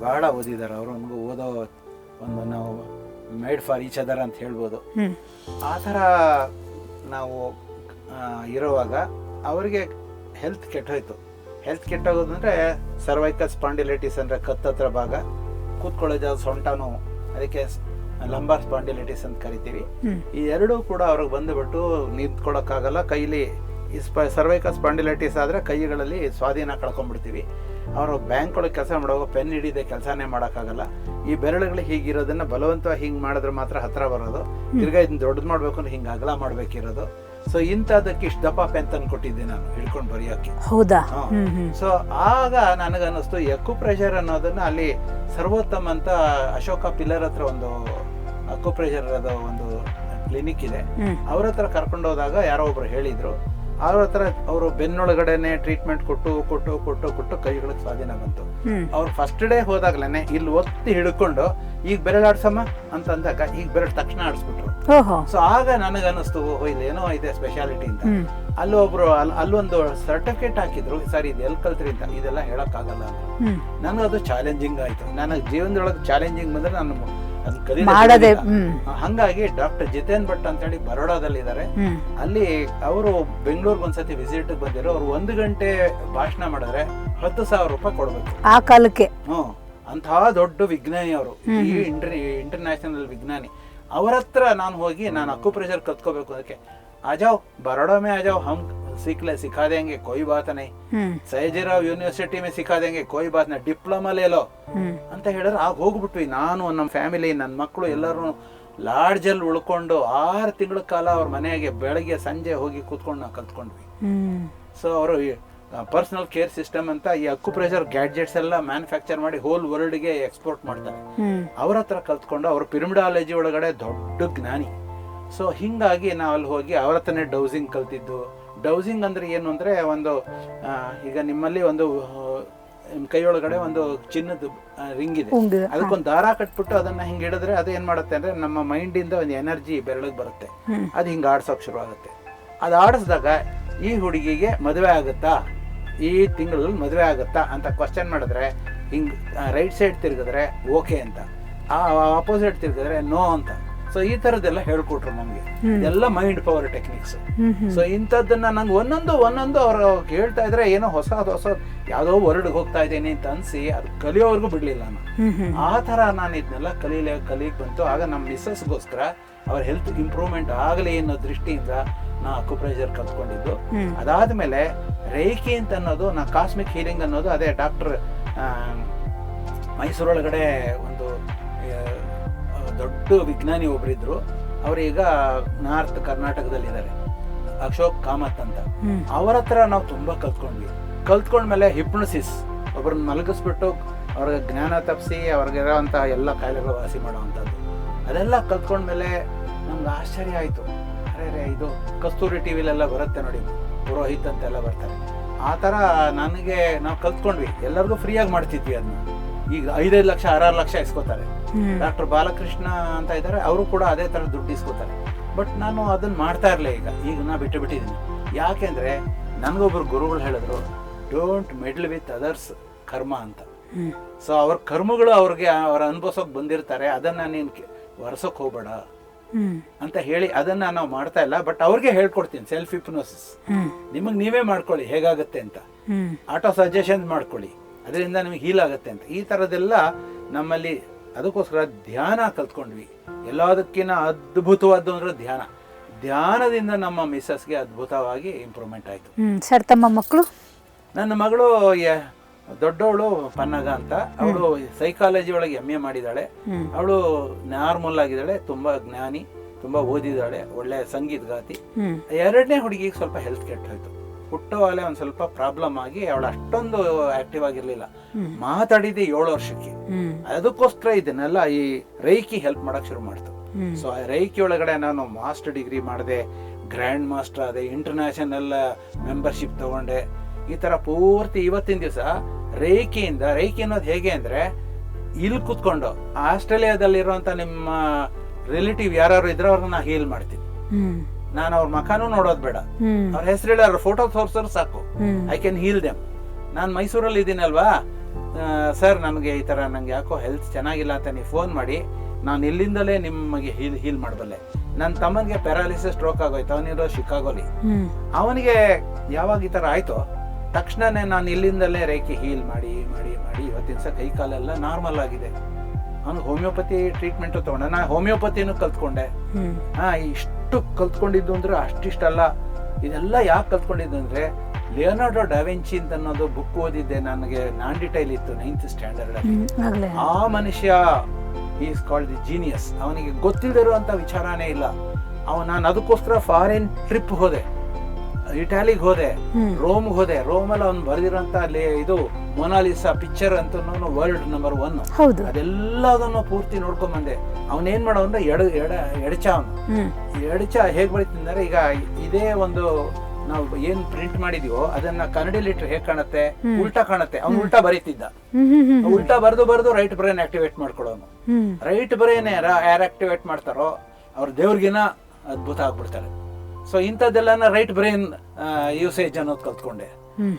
ಬಹಳ ಓದಿದ್ದಾರೆ. ಅವರು ನಮಗೂ ಓದೋ ಒಂದು ನಾವು ಮೇಡ್ ಫಾರ್ ಈಚ್ ಅದರ್ ಅಂತ ಹೇಳ್ಬೋದು. ಆ ಥರ ನಾವು ಇರುವಾಗ ಅವರಿಗೆ ಹೆಲ್ತ್ ಕೆಟ್ಟೋಯ್ತು ಹೆಲ್ತ್ ಕೆಟ್ಟೋಗೋದು ಅಂದರೆ ಸರ್ವೈಕಲ್ ಸ್ಪಾಂಡಿಲೈಟಿಸ್ ಅಂದರೆ ಕತ್ತತ್ರ ಭಾಗ ಕೂತ್ಕೊಳ್ಳೋ ಜಾಗ ಅದಕ್ಕೆ ಲಂಬಾರ್ ಸ್ಪಾಂಡಿಲೈಟಿಸ್ ಅಂತ ಕರಿತೀವಿ. ಈ ಎರಡೂ ಕೂಡ ಅವ್ರಿಗೆ ಬಂದುಬಿಟ್ಟು ನಿಂತ್ಕೊಳ್ಳೋಕ್ಕಾಗಲ್ಲ ಕೈಲಿ ಸರ್ವೈಕಲ್ ಸ್ಪಾಂಡಿಲೈಟಿಸ್ ಆದರೆ ಕೈಗಳಲ್ಲಿ ಸ್ವಾಧೀನ ಕಳ್ಕೊಂಡ್ಬಿಡ್ತೀವಿ. ಅವರು ಬ್ಯಾಂಕ್ ಒಳಗೆ ಕೆಲಸ ಮಾಡುವಾಗ ಪೆನ್ ಹಿಡಿದೆ ಕೆಲಸನೇ ಮಾಡೋಕ್ಕಾಗಲ್ಲ. ಈ ಬೆರಳುಗಳು ಹೀಗಿರೋದನ್ನ ಬಲವಂತ ಹಿಂಗೆ ಮಾಡಿದ್ರೆ ಮಾತ್ರ ಹತ್ರ ಬರೋದು. ತಿರ್ಗಾ ಇದನ್ನ ದೊಡ್ಡದು ಮಾಡಬೇಕು ಅಂದ್ರೆ ಹಿಂಗೆ ಅಗಲ ಮಾಡಬೇಕಿರೋದು. ಸೊ ಇಂಥದಕ್ಕೆ ಇಷ್ಟು ದಪ್ಪ ಪೆನ್ ತಂದು ಕೊಟ್ಟಿದ್ದೆ ನಾನು ಹಿಡ್ಕೊಂಡು ಬರೆಯೋಕ್ಕೆ ಹೌದಾ? ಸೊ ಆಗ ನನಗನ್ನಿಸ್ತು ಎಕ್ಕು ಪ್ರೆಷರ್ ಅನ್ನೋದನ್ನ ಅಲ್ಲಿ ಸರ್ವೋತ್ತಮ್ ಅಂತ ಅಶೋಕ ಪಿಲ್ಲರ್ ಹತ್ರ ಒಂದು ಅಕ್ಕು ಪ್ರೆಷರ್ ಒಂದು ಕ್ಲಿನಿಕ್ ಇದೆ. ಅವ್ರ ಹತ್ರ ಕರ್ಕೊಂಡು ಹೋದಾಗ ಯಾರೋ ಒಬ್ರು ಹೇಳಿದ್ರು ಅವ್ರ ಹತ್ರ ಅವರು ಬೆನ್ನೊಳಗಡೆನೆ ಟ್ರೀಟ್ಮೆಂಟ್ ಕೊಟ್ಟು ಕೊಟ್ಟು ಕೊಟ್ಟು ಕೊಟ್ಟು ಕೈಗಳಿಗೆ ಸ್ವಾಧೀನ ಬಂತು. ಅವ್ರು ಫಸ್ಟ್ ಡೇ ಹೋದಾಗ್ಲೇನೆ ಇಲ್ಲಿ ಒತ್ತಿ ಹಿಡ್ಕೊಂಡು ಈಗ ಬೆರಳಾಡ್ಸಮ್ಮ ಅಂತ ಅಂದಾಗ ಈಗ ಬೆರಳು ತಕ್ಷಣ ಆಡಿಸ್ಬಿಟ್ರು. ಸೊ ಆಗ ನನಗೆ ಅನಿಸ್ತು ಓಹೋ ಇಲ್ಲಿ ಏನೋ ಇದೆ ಸ್ಪೆಷಾಲಿಟಿ ಅಂತ. ಹ್ಮ್. ಅಲ್ಲಿ ಒಬ್ರು ಅಲ್ಲಿ ಅಲ್ಲೊಂದು ಸರ್ಟಿಫಿಕೇಟ್ ಹಾಕಿದ್ರು ಸರ್ ಇದು ಎಲ್ಲಿ ಕಲ್ತ್ರಿ ಅಂತ? ಇದೆಲ್ಲ ಹೇಳಕ್ ಆಗಲ್ಲ ಹ್ಮ್. ಅದು ಚಾಲೆಂಜಿಂಗ್ ಆಯ್ತು. ನನಗೆ ಜೀವನದೊಳಗೆ ಚಾಲೆಂಜಿಂಗ್ ಬಂದ್ರೆ ನಾನು ಮಾಡದೆ ಹಂಗಾಗಿ ಡಾಕ್ಟರ್ ಜಿತೇನ್ ಭಟ್ ಅಂತ ಹೇಳಿ ಬರೋಡಾದಲ್ಲಿ ಇದ್ದಾರೆ ಅಲ್ಲಿ ಅವರು ಬೆಂಗಳೂರಿಗೆ ಒಂದ್ಸತಿ ವಿಸಿಟ್ ಬಂದಿರೋ ಅವ್ರು ಒಂದು ಗಂಟೆ ಭಾಷಣ ಮಾಡಿದ್ರೆ ಹತ್ತು ಸಾವಿರ ರೂಪಾಯಿ ಕೊಡ್ಬೇಕು. ಆ ಕಾಲಕ್ಕೆ. ಹ್ಮ್ ಅಂತಹ ದೊಡ್ಡ ವಿಜ್ಞಾನಿ ಅವರು. ಈ ಇಂಟರ್ ಇಂಟರ್ನ್ಯಾಷನಲ್ ವಿಜ್ಞಾನಿ. ಅವರತ್ರ ನಾನು ಹೋಗಿ ನಾನು ಅಕ್ಕು ಪ್ರೆಷರ್ ಕತ್ಕೋಬೇಕು ಅದಕ್ಕೆ. ಆಜಾವ್ ಬರೋಡಾ ಮೇ ಆಜಾವ್ ಹಮ್ सीखले सिखा देंगे कोई बात नहीं ಹ್ಮ್ ಸೈಜಿರಾವ್ ಯೂನಿವರ್ಸಿಟಿ ಮೇ ಸಿಖಾ ದೇಂಗೆ ಕೋಯಿ ಬಾತ್ ನ ಡಿಪ್ಲೊಮಾ ಲೇಲೋ ಹ್ಮ್ ಅಂತ ಹೇಳಿದ್ರೆ ಆಗ ಹೋಗ್ಬಿಟ್ವಿ ನಾನು ನಮ್ಮ ಫ್ಯಾಮಿಲಿ ನನ್ನ ಮಕ್ಕಳು ಎಲ್ಲರೂ ಲಾಡ್ಜಲ್ಲಿ ಉಳ್ಕೊಂಡು ಆರು ತಿಂಗಳ ಕಾಲ ಅವ್ರ ಮನೆಗೆ ಬೆಳಗ್ಗೆ ಸಂಜೆ ಹೋಗಿ ಕೂತ್ಕೊಂಡು ನಾವು ಕಲ್ತ್ಕೊಂಡ್ವಿ ಹ್ಮ್ ಸೊ ಅವರು ಪರ್ಸನಲ್ ಕೇರ್ ಸಿಸ್ಟಮ್ ಅಂತ ಈ ಅಕ್ಯುಪ್ರೆಷರ್ ಗ್ಯಾಡ್ಜೆಟ್ಸ್ ಎಲ್ಲ ಮ್ಯಾನುಫ್ಯಾಕ್ಚರ್ ಮಾಡಿ ಹೋಲ್ ವರ್ಲ್ಡ್ಗೆ ಎಕ್ಸ್ಪೋರ್ಟ್ ಮಾಡ್ತಾರೆ ಹ್ಮ್ ಅವ್ರ ಹತ್ರ ಕಲ್ತ್ಕೊಂಡು ಅವರು ಪಿರಮಿಡಾಲಜಿ ಒಳಗಡೆ ದೊಡ್ಡ ಜ್ಞಾನಿ ಸೊ ಹಿಂಗಾಗಿ ನಾವು ಅಲ್ಲಿ ಹೋಗಿ ಅವ್ರ ಹತ್ರನೇ ಡೌಸಿಂಗ್ ಕಲ್ತಿದ್ದು ಡೌಸಿಂಗ್ ಅಂದ್ರೆ ಏನು ಅಂದರೆ ಒಂದು ಈಗ ನಿಮ್ಮಲ್ಲಿ ಒಂದು ನಿಮ್ಮ ಕೈಯೊಳಗಡೆ ಒಂದು ಚಿನ್ನದ ರಿಂಗ್ ಇದೆ. ಅದಕ್ಕೊಂದು ದಾರ ಕಟ್ಬಿಟ್ಟು ಅದನ್ನ ಹಿಂಗೆ ಹಿಡಿದ್ರೆ ಅದು ಏನು ಮಾಡುತ್ತೆ ಅಂದ್ರೆ ನಮ್ಮ ಮೈಂಡ್ ಇಂದ ಒಂದು ಎನರ್ಜಿ ಬೆರಳಿಗೆ ಬರುತ್ತೆ. ಅದು ಹಿಂಗೆ ಆಡ್ಸೋಕೆ ಶುರು ಆಗುತ್ತೆ. ಅದು ಆಡಿಸಿದಾಗ ಈ ಹುಡುಗಿಗೆ ಮದುವೆ ಆಗುತ್ತಾ? ಈ ತಿಂಗಳಲ್ಲಿ ಮದುವೆ ಆಗುತ್ತಾ ಅಂತ ಕ್ವಶನ್ ಮಾಡಿದ್ರೆ ಹಿಂಗೆ ರೈಟ್ ಸೈಡ್ ತಿರುಗಿದ್ರೆ ಓಕೆ ಅಂತ. ಆ ಆಪೋಸಿಟ್ ತಿರುಗಿದ್ರೆ ನೋ ಅಂತ. ಸೊ ಈ ಥರದ್ದೆಲ್ಲ ಹೇಳ್ಕೊಟ್ರು ನಮ್ಗೆ. ಎಲ್ಲ ಮೈಂಡ್ ಪವರ್ ಟೆಕ್ನಿಕ್ಸ್ ಸೊ ಇಂಥದ್ದನ್ನ ನಂಗೆ ಒಂದೊಂದು ಒಂದೊಂದು ಅವರು ಹೇಳ್ತಾ ಇದ್ರೆ ಏನೋ ಹೊಸ ಹೊಸ ಯಾವುದೋ ವರ್ಡ್ ಹೋಗ್ತಾ ಇದ್ದೀನಿ ಅಂತ ಅನ್ಸಿ ಅದು ಕಲಿಯೋವರೆಗೂ ಬಿಡ್ಲಿಲ್ಲ ನಾನು. ಆ ತರ ನಾನು ಇದನ್ನೆಲ್ಲ ಕಲೀಲಿ ಕಲಿಗೆ ಬಂತು. ಆಗ ನಮ್ಮ ಮಿಸ್ಸಸ್ಗೋಸ್ಕರ ಅವ್ರ ಹೆಲ್ತ್ ಇಂಪ್ರೂವ್ಮೆಂಟ್ ಆಗಲಿ ಅನ್ನೋ ದೃಷ್ಟಿಯಿಂದ ನಾ ಅಕ್ಯುಪ್ರೆಷರ್ ಕಲ್ತ್ಕೊಂಡಿದ್ದು. ಅದಾದ್ಮೇಲೆ ರೇಖಿ ಅಂತ ಅನ್ನೋದು ನಾ ಕಾಸ್ಮಿಕ್ ಹೀಲಿಂಗ್ ಅನ್ನೋದು ಅದೇ ಡಾಕ್ಟರ್ ಮೈಸೂರೊಳಗಡೆ ಒಂದು ದೊಡ್ಡ ವಿಜ್ಞಾನಿ ಒಬ್ರಿದ್ರು ಅವರೀಗ ನಾರ್ತ್ ಕರ್ನಾಟಕದಲ್ಲಿ ಇದ್ದಾರೆ ಅಶೋಕ್ ಕಾಮತ್ ಅಂತ. ಅವರ ಹತ್ರ ನಾವು ತುಂಬಾ ಕಲ್ತ್ಕೊಂಡ್ವಿ. ಕಲ್ತ್ಕೊಂಡ್ಮೇಲೆ ಹಿಪ್ನೋಸಿಸ್ ಒಬ್ಬರನ್ನ ಮಲಗಿಸ್ಬಿಟ್ಟು ಅವ್ರಿಗೆ ಜ್ಞಾನ ತಪ್ಪಿಸಿ ಅವ್ರಿಗಿರೋಂಥ ಎಲ್ಲ ಕಾಯಿಲೆಗಳು ವಾಸಿ ಮಾಡೋವಂಥದ್ದು. ಅದೆಲ್ಲ ಕಲ್ತ್ಕೊಂಡ್ಮೇಲೆ ನಮ್ಗೆ ಆಶ್ಚರ್ಯ ಆಯಿತು. ಅರೆ ಇದು ಕಸ್ತೂರಿ ಟಿ ವಿಲೆಲ್ಲ ಬರುತ್ತೆ ನೋಡಿ ಪುರೋಹಿತ್ ಅಂತೆಲ್ಲ ಬರ್ತಾರೆ. ಆ ಥರ ನನಗೆ ನಾವು ಕಲ್ತ್ಕೊಂಡ್ವಿ. ಎಲ್ಲರಿಗೂ ಫ್ರೀಯಾಗಿ ಮಾಡ್ತಿದ್ವಿ ಅದನ್ನ ಈಗ ಐದೈದು ಲಕ್ಷ ಆರಾರು ಲಕ್ಷ ಇಸ್ಕೋತಾರೆ. ಡಾಕ್ಟರ್ ಬಾಲಕೃಷ್ಣ ಅಂತ ಇದ್ದಾರೆ ಅವರು ಕೂಡ ಅದೇ ಥರ ದುಡ್ಡು ಇಸ್ಕೋತಾರೆ. ಬಟ್ ನಾನು ಅದನ್ನ ಮಾಡ್ತಾ ಇರಲಿಲ್ಲ ಈಗ ಈಗ ನಾ ಬಿಟ್ಟು ಬಿಟ್ಟಿದ್ದೀನಿ. ಯಾಕೆಂದ್ರೆ ನನ್ಗೊಬ್ರು ಗುರುಗಳು ಹೇಳಿದ್ರು ಡೋಂಟ್ ಮೆಡ್ಲ್ ವಿತ್ ಅದರ್ಸ್ ಕರ್ಮ ಅಂತ. ಸೊ ಅವ್ರ ಕರ್ಮಗಳು ಅವ್ರಿಗೆ ಅವ್ರ ಅನುಭವಿಸೋಕೆ ಬಂದಿರ್ತಾರೆ ಅದನ್ನ ನೀನು ಒರೆಸೋಕೆ ಹೋಗ್ಬೇಡ. ಅಂತ ಹೇಳಿ ಅದನ್ನ ನಾವು ಮಾಡ್ತಾ ಇಲ್ಲ ಬಟ್ ಅವ್ರಿಗೆ ಹೇಳ್ಕೊಡ್ತೀನಿ ಸೆಲ್ಫ್ ಹಿಪ್ನೋಸಿಸ್ ನಿಮಗೆ ನೀವೇ ಮಾಡ್ಕೊಳ್ಳಿ ಹೇಗಾಗುತ್ತೆ ಅಂತ. ಆಟೋ ಸಜೆಷನ್ ಮಾಡ್ಕೊಳ್ಳಿ ಅದರಿಂದ ನಿಮಗೆ ಹೀಲ್ ಆಗುತ್ತೆ ಅಂತ. ಈ ಥರದ್ದೆಲ್ಲ ನಮ್ಮಲ್ಲಿ ಅದಕ್ಕೋಸ್ಕರ ಧ್ಯಾನ ಕಲ್ತ್ಕೊಂಡ್ವಿ. ಎಲ್ಲದಕ್ಕಿಂತ ಅದ್ಭುತವಾದ್ದು ಅಂದ್ರೆ ಧ್ಯಾನ. ಧ್ಯಾನದಿಂದ ನಮ್ಮ ಮಿಸ್ಸಸ್ಗೆ ಅದ್ಭುತವಾಗಿ ಇಂಪ್ರೂವ್ಮೆಂಟ್ ಆಯಿತು. ಸರ್ ತಮ್ಮ ಮಕ್ಕಳು ನನ್ನ ಮಗಳು ದೊಡ್ಡವಳು ಪನ್ನಗ ಅಂತ. ಅವಳು ಸೈಕಾಲಜಿ ಒಳಗೆ ಎಂ ಎ ಮಾಡಿದ್ದಾಳೆ. ಅವಳು ನಾರ್ಮಲ್ ಆಗಿದ್ದಾಳೆ ತುಂಬಾ ಜ್ಞಾನಿ ತುಂಬಾ ಓದಿದಾಳೆ ಒಳ್ಳೆ ಸಂಗೀತ ಗಾತಿ ಎರಡನೇ ಹುಡುಗಿಗೆ ಸ್ವಲ್ಪ ಹೆಲ್ತ್ ಕೆಟ್ಟ ಹೋಯ್ತು. ಹುಟ್ಟುವಾಗಲೇ ಒಂದು ಸ್ವಲ್ಪ ಪ್ರಾಬ್ಲಮ್ ಆಗಿ ಅವಳು ಅಷ್ಟೊಂದು ಆಕ್ಟಿವ್ ಆಗಿರ್ಲಿಲ್ಲ. ಮಾತಾಡಿದೆ ಏಳು ವರ್ಷಕ್ಕೆ. ಅದಕ್ಕೋಸ್ಕರ ಇದನ್ನೆಲ್ಲ ಈ ರೈಕಿ ಹೆಲ್ಪ್ ಮಾಡಕ್ ಶುರು ಮಾಡ್ತು. ಸೊ ಆ ರೈಕಿ ಒಳಗಡೆ ನಾನು ಮಾಸ್ಟರ್ ಡಿಗ್ರಿ ಮಾಡಿದೆ ಗ್ರ್ಯಾಂಡ್ ಮಾಸ್ಟರ್ ಆದೆ ಇಂಟರ್ನ್ಯಾಷನಲ್ ಮೆಂಬರ್ಶಿಪ್ ತಗೊಂಡೆ. ಈ ತರ ಪೂರ್ತಿ ಇವತ್ತಿನ ದಿವಸ ರೇಖೆಯಿಂದ ರೇಖೆ ಅನ್ನೋದು ಹೇಗೆ ಅಂದ್ರೆ ಇಲ್ಲಿ ಕೂತ್ಕೊಂಡು ಆಸ್ಟ್ರೇಲಿಯಾದಲ್ಲಿರುವಂತ ನಿಮ್ಮ ರಿಲೇಟಿವ್ ಯಾರು ಇದ್ರೆ ಅವ್ರನ್ನ ಹೀಲ್ ಮಾಡ್ತೀನಿ. ನಾನು ಅವ್ರ ಮಕಾನು ನೋಡೋದ್ ಬೇಡ. ಅವ್ರ ಹೆಸರು ಹೇಳಿ ಅವ್ರ ಫೋಟೋ ತೋರ್ಸೋರು ಸಾಕು. ಐ ಕ್ಯಾನ್ ಹೀಲ್ ದೆಮ್ ನಾನು ಮೈಸೂರಲ್ಲಿ ಇದ್ದೀನಲ್ವಾ ಸರ್ ನನಗೆ ಈ ಥರ ನಂಗೆ ಯಾಕೋ ಹೆಲ್ತ್ ಚೆನ್ನಾಗಿಲ್ಲ ಅಂತ ನೀವು ಫೋನ್ ಮಾಡಿ ನಾನು ಇಲ್ಲಿಂದಲೇ ನಿಮಗೆ ಹೀಲ್ ಹೀಲ್ ಮಾಡಬಲ್ಲೆ. ನನ್ನ ತಮ್ಮನಿಗೆ ಪ್ಯಾರಾಲಿಸಿಸ್ ಸ್ಟ್ರೋಕ್ ಆಗೋಯ್ತು. ಅವನಿರೋ ಶಿಕಾಗೋಲಿ. ಅವನಿಗೆ ಯಾವಾಗ ಈ ಥರ ಆಯ್ತೋ ತಕ್ಷಣನೇ ನಾನು ಇಲ್ಲಿಂದಲೇ ರೇಖೆ ಹೀಲ್ ಮಾಡಿ ಮಾಡಿ ಮಾಡಿ ಇವತ್ತಿನ ಸಹ ಕೈ ಕಾಲೆಲ್ಲ ನಾರ್ಮಲ್ ಆಗಿದೆ. ಅವನು ಹೋಮಿಯೋಪತಿ ಟ್ರೀಟ್ಮೆಂಟು ತಗೊಂಡೆ. ನಾನು ಹೋಮಿಯೋಪತಿನೂ ಕಲ್ತ್ಕೊಂಡೆ. ಹಾ ಇಷ್ಟು ಕಲ್ತ್ಕೊಂಡಿದ್ದು ಅಂದ್ರೆ ಅಷ್ಟಿಷ್ಟಲ್ಲ. ಇದೆಲ್ಲ ಯಾಕೆ ಕಲ್ತ್ಕೊಂಡಿದ್ದು ಅಂದ್ರೆ ಲಿಯೋನಾರ್ಡೋ ಡಾವಿಂಚಿ ಅಂತ ಅನ್ನೋದು ಬುಕ್ ಓದಿದ್ದೆ ನನಗೆ ನಾನ್ ಡಿಟೈಲ್ ಇತ್ತು ನೈನ್ತ್ ಸ್ಟ್ಯಾಂಡರ್ಡ್ ಅಲ್ಲಿ. ಆ ಮನುಷ್ಯ ಈಸ್ ಕಾಲ್ಡ್ ದಿ ಜೀನಿಯಸ್ ಅವನಿಗೆ ಗೊತ್ತಿಲ್ಲದಿರುವಂತ ವಿಚಾರನೇ ಇಲ್ಲ. ಅವ ನಾನು ಅದಕ್ಕೋಸ್ಕರ ಫಾರಿನ್ ಟ್ರಿಪ್ ಹೋದೆ. ಇಟಾಲಿಗೆ ಹೋದೆ ರೋಮ್ ಹೋದೆ. ರೋಮಲ್ಲಿ ಅವ್ನು ಬರೆದಿರೋಂಥ ಅಲ್ಲಿ ಇದು ಮೊನಾಲಿಸಾ ಪಿಕ್ಚರ್ ಅಂತ ವರ್ಲ್ಡ್ ನಂಬರ್ ಒನ್ ಅದೆಲ್ಲದನ್ನು ಪೂರ್ತಿ ನೋಡ್ಕೊಂಡ್ ಬಂದೆ. ಏನ್ ಮಾಡೋ ಅಂದ್ರೆ ಎಡ ಎಡ ಎಡಚ ಅವನು. ಎಡಚ ಹೇಗ್ ಬರೀತಿದ್ದಾರೆ ಈಗ ಇದೇ ಒಂದು ನಾವು ಏನ್ ಪ್ರಿಂಟ್ ಮಾಡಿದೀವೋ ಅದನ್ನ ಕನ್ನಡಿ ಲಿಟ್ರ್ ಹೇಗ್ ಕಾಣತ್ತೆ? ಉಲ್ಟಾ ಕಾಣುತ್ತೆ. ಅವ್ನು ಉಲ್ಟಾ ಬರೀತಿದ್ದ. ಉಲ್ಟಾ ಬರೆದು ಬರೆದು right brain activate hmm. Right brain ಯಾರು ಆಕ್ಟಿವೇಟ್ ಮಾಡ್ತಾರೋ ಅವ್ರ ದೇವ್ರಿಗಿನ ಅದ್ಭುತ ಆಗ್ಬಿಡ್ತಾರೆ. ಸೊ ಇಂಥದ್ದೆಲ್ಲ ರೈಟ್ ಬ್ರೈನ್ ಯೂಸೇಜ್ ಅನ್ನೋದು ಕಲ್ತ್ಕೊಂಡೆ.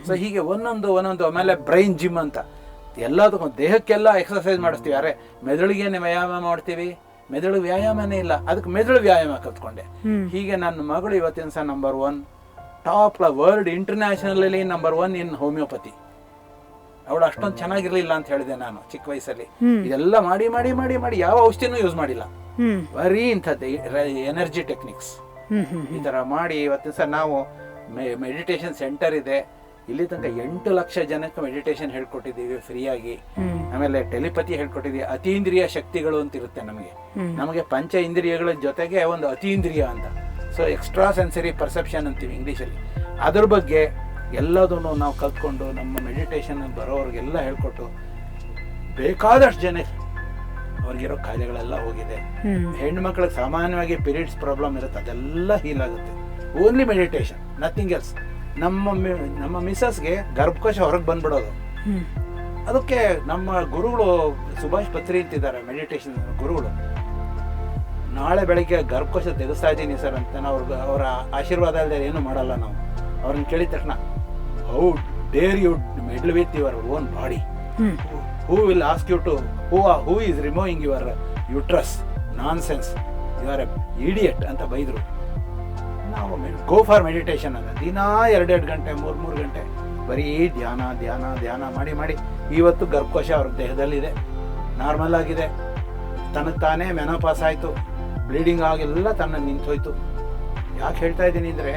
ಸೊ ಹೀಗೆ ಒಂದೊಂದು ಒಂದೊಂದು ಆಮೇಲೆ ಬ್ರೈನ್ ಜಿಮ್ ಅಂತ. ಎಲ್ಲದಕ್ಕೂ ದೇಹಕ್ಕೆಲ್ಲ ಎಕ್ಸರ್ಸೈಸ್ ಮಾಡಿಸ್ತೀವಿ. ಅರೆ ಮೆದುಳಿಗೇನೆ ವ್ಯಾಯಾಮ ಮಾಡ್ತೀವಿ. ಮೆದುಳು ವ್ಯಾಯಾಮನೇ ಇಲ್ಲ. ಅದಕ್ಕೆ ಮೆದುಳು ವ್ಯಾಯಾಮ ಕಲ್ತ್ಕೊಂಡೆ. ಹೀಗೆ ನನ್ನ ಮಗಳು ಇವತ್ತಿನ ಸಹ number one top world international number one in homeopathy ಅವಳು ಅಷ್ಟೊಂದು ಚೆನ್ನಾಗಿರ್ಲಿಲ್ಲ ಅಂತ ಹೇಳಿದೆ ನಾನು ಚಿಕ್ಕ ವಯಸ್ಸಲ್ಲಿ. ಇದೆಲ್ಲ ಮಾಡಿ ಮಾಡಿ ಮಾಡಿ ಮಾಡಿ ಯಾವ ಔಷಧಿನೂ ಯೂಸ್ ಮಾಡಿಲ್ಲ. ಬರೀ ಇಂಥದ್ದೇ ಎನರ್ಜಿ ಟೆಕ್ನಿಕ್ಸ್ ಈ ಥರ ಮಾಡಿ ಇವತ್ತು ಸರ್ ನಾವು ಮೆಡಿಟೇಷನ್ ಸೆಂಟರ್ ಇದೆ. ಇಲ್ಲಿ ತನಕ ಎಂಟು ಲಕ್ಷ ಜನಕ್ಕೆ ಮೆಡಿಟೇಷನ್ ಹೇಳ್ಕೊಟ್ಟಿದ್ದೀವಿ ಫ್ರೀಯಾಗಿ. ಆಮೇಲೆ ಟೆಲಿಪತಿ ಹೇಳ್ಕೊಟ್ಟಿದ್ದೀವಿ. ಅತೀಂದ್ರಿಯ ಶಕ್ತಿಗಳು ಅಂತ ಇರುತ್ತೆ ನಮಗೆ. ನಮಗೆ ಪಂಚ ಇಂದ್ರಿಯಗಳ ಜೊತೆಗೆ ಒಂದು ಅತೀಂದ್ರಿಯ ಅಂತ. ಸೊ ಎಕ್ಸ್ಟ್ರಾ ಸೆನ್ಸರಿ ಪರ್ಸೆಪ್ಷನ್ ಅಂತೀವಿ ಇಂಗ್ಲೀಷಲ್ಲಿ. ಅದ್ರ ಬಗ್ಗೆ ಎಲ್ಲದನ್ನು ನಾವು ಕಲ್ತ್ಕೊಂಡು ನಮ್ಮ ಮೆಡಿಟೇಷನ್ ಬರೋರಿಗೆಲ್ಲ ಹೇಳ್ಕೊಟ್ಟು ಬೇಕಾದಷ್ಟು ಜನ ಅವ್ರಿಗಿರೋ ಕಾಯಿಲೆಗಳೆಲ್ಲ ಹೋಗಿದೆ. ಹೆಣ್ಣು ಹೆಣ್ಮಕ್ಳಿಗೆ ಸಾಮಾನ್ಯವಾಗಿ ಪೀರಿಯಡ್ಸ್ ಪ್ರಾಬ್ಲಮ್ ಇರುತ್ತೆ ಅದೆಲ್ಲ ಹೀಲ್ ಆಗುತ್ತೆ. ಓನ್ಲಿ ಮೆಡಿಟೇಷನ್ ನಥಿಂಗ್ ಎಲ್ಸ್ ನಮ್ಮ ನಮ್ಮ ಮಿಸಸ್ಗೆ ಗರ್ಭಕೋಶ ಹೊರಗೆ ಬಂದ್ಬಿಡೋದು. ಅದಕ್ಕೆ ನಮ್ಮ ಗುರುಗಳು ಸುಭಾಷ್ ಪತ್ರಿ ಅಂತಿದ್ದಾರೆ ಮೆಡಿಟೇಷನ್ ಗುರುಗಳು. ನಾಳೆ ಬೆಳಗ್ಗೆ ಗರ್ಭಕೋಶ ತೆಗೆಸ್ತಾ ಇದ್ದೀನಿ ಸರ್ ಅಂತ ನಾವು ಅವ್ರ ಆಶೀರ್ವಾದ ಅಲ್ಲದೆ ಏನು ಮಾಡಲ್ಲ ನಾವು. ಅವ್ರನ್ನ ಕೇಳಿದ ತಕ್ಷಣ how dare you meddle with your own body who will ask you to who who is removing your uterus nonsense a idiot ಅಂತ ಬೈದರು. ನಾವು ಗೋ ಫಾರ್ ಮೆಡಿಟೇಷನ್ ಅಂತ ದಿನಾ ಎರಡೆರಡು ಗಂಟೆ, ಮೂರು ಮೂರು ಗಂಟೆ ಬರೀ ಧ್ಯಾನ ಧ್ಯಾನ ಧ್ಯಾನ ಮಾಡಿ ಮಾಡಿ. ಇವತ್ತು ಗರ್ಭಕೋಶ ಅವ್ರ ದೇಹದಲ್ಲಿದೆ. ನಾರ್ಮಲ್ ಆಗಿದೆ. ತನಗೆ ತಾನೇ ಮೆನೋಪಾಸ್ ಆಯಿತು. ಬ್ಲೀಡಿಂಗ್ ಆಗೆಲ್ಲ ತನ್ನ ನಿಂತೋಯ್ತು. ಯಾಕೆ ಹೇಳ್ತಾ ಇದ್ದೀನಿ ಅಂದರೆ,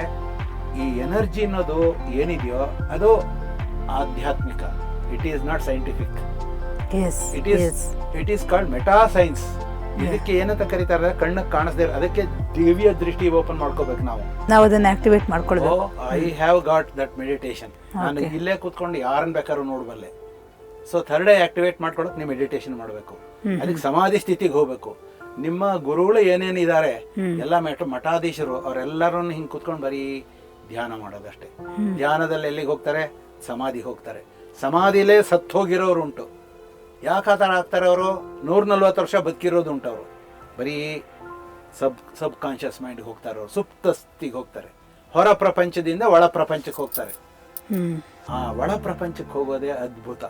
ಈ ಎನರ್ಜಿ ಅನ್ನೋದು ಏನಿದೆಯೋ ಅದು ಆಧ್ಯಾತ್ಮಿಕ. It is not scientific it is it is called meta science ಇದಕ್ಕೆ ಏನಂತ ಕರೀತಾರೆ? ಕಣ್ಣಕ್ಕೆ ಕಾಣಿಸದೆ ಅದಕ್ಕೆ ದಿವ್ಯ ದೃಷ್ಟಿ ಓಪನ್ ಮಾಡ್ಕೋಬೇಕು ನಾವು. ನಾವು ಅದನ್ನ ಆಕ್ಟಿವೇಟ್ ಮಾಡ್ಕೊಳ್ಬೇಕು. I have got that meditation ನಾನು ಇಲ್ಲೇ ಕೂತ್ಕೊಂಡು ಯಾರನ್ನ ಬೇಕಾದ್ರೂ ನೋಡಬಲ್ಲೆ. ಸೊ ಥರ್ಡ್ ಐ ಆಕ್ಟಿವೇಟ್ ಮಾಡ್ಕೊಳಕ್ಕೆ ನೀವು ಮೆಡಿಟೇಷನ್ ಮಾಡಬೇಕು. ಅದಕ್ಕೆ ಸಮಾಧಿ ಸ್ಥಿತಿಗೆ ಹೋಗ್ಬೇಕು. ನಿಮ್ಮ ಗುರುಗಳು ಏನೇನಿದ್ದಾರೆ. ಎಲ್ಲ ಮೆಟ ಮಠಾಧೀಶರು ಅವರೆಲ್ಲರನ್ನು ಹಿಂಗೆ ಕೂತ್ಕೊಂಡು ಬರೀ ಧ್ಯಾನ ಮಾಡೋದಷ್ಟೇ. ಧ್ಯಾನದಲ್ಲಿ ಎಲ್ಲಿಗೆ ಹೋಗ್ತಾರೆ? ಸಮಾಧಿಗೆ ಹೋಗ್ತಾರೆ. ಸಮಾಧಿಲೇ ಸತ್ತು ಹೋಗಿರೋರು ಉಂಟು. ಯಾಕೆ ಆ ಥರ ಆಗ್ತಾರೆ ಅವರು ನೂರ ನಲ್ವತ್ತು ವರ್ಷ ಬದುಕಿರೋದು ಉಂಟು ಅವರು ಬರೀ ಸಬ್ ಸಬ್ ಕಾನ್ಷಿಯಸ್ ಮೈಂಡ್ಗೆ ಹೋಗ್ತಾರೆ ಅವರು ಸುಪ್ತ ಸ್ಥಿತಿಗೆ ಹೋಗ್ತಾರೆ. ಹೊರ ಪ್ರಪಂಚದಿಂದ ಒಳ ಪ್ರಪಂಚಕ್ಕೆ ಹೋಗ್ತಾರೆ. ಆ ಒಳ ಪ್ರಪಂಚಕ್ಕೆ ಹೋಗೋದೇ ಅದ್ಭುತ.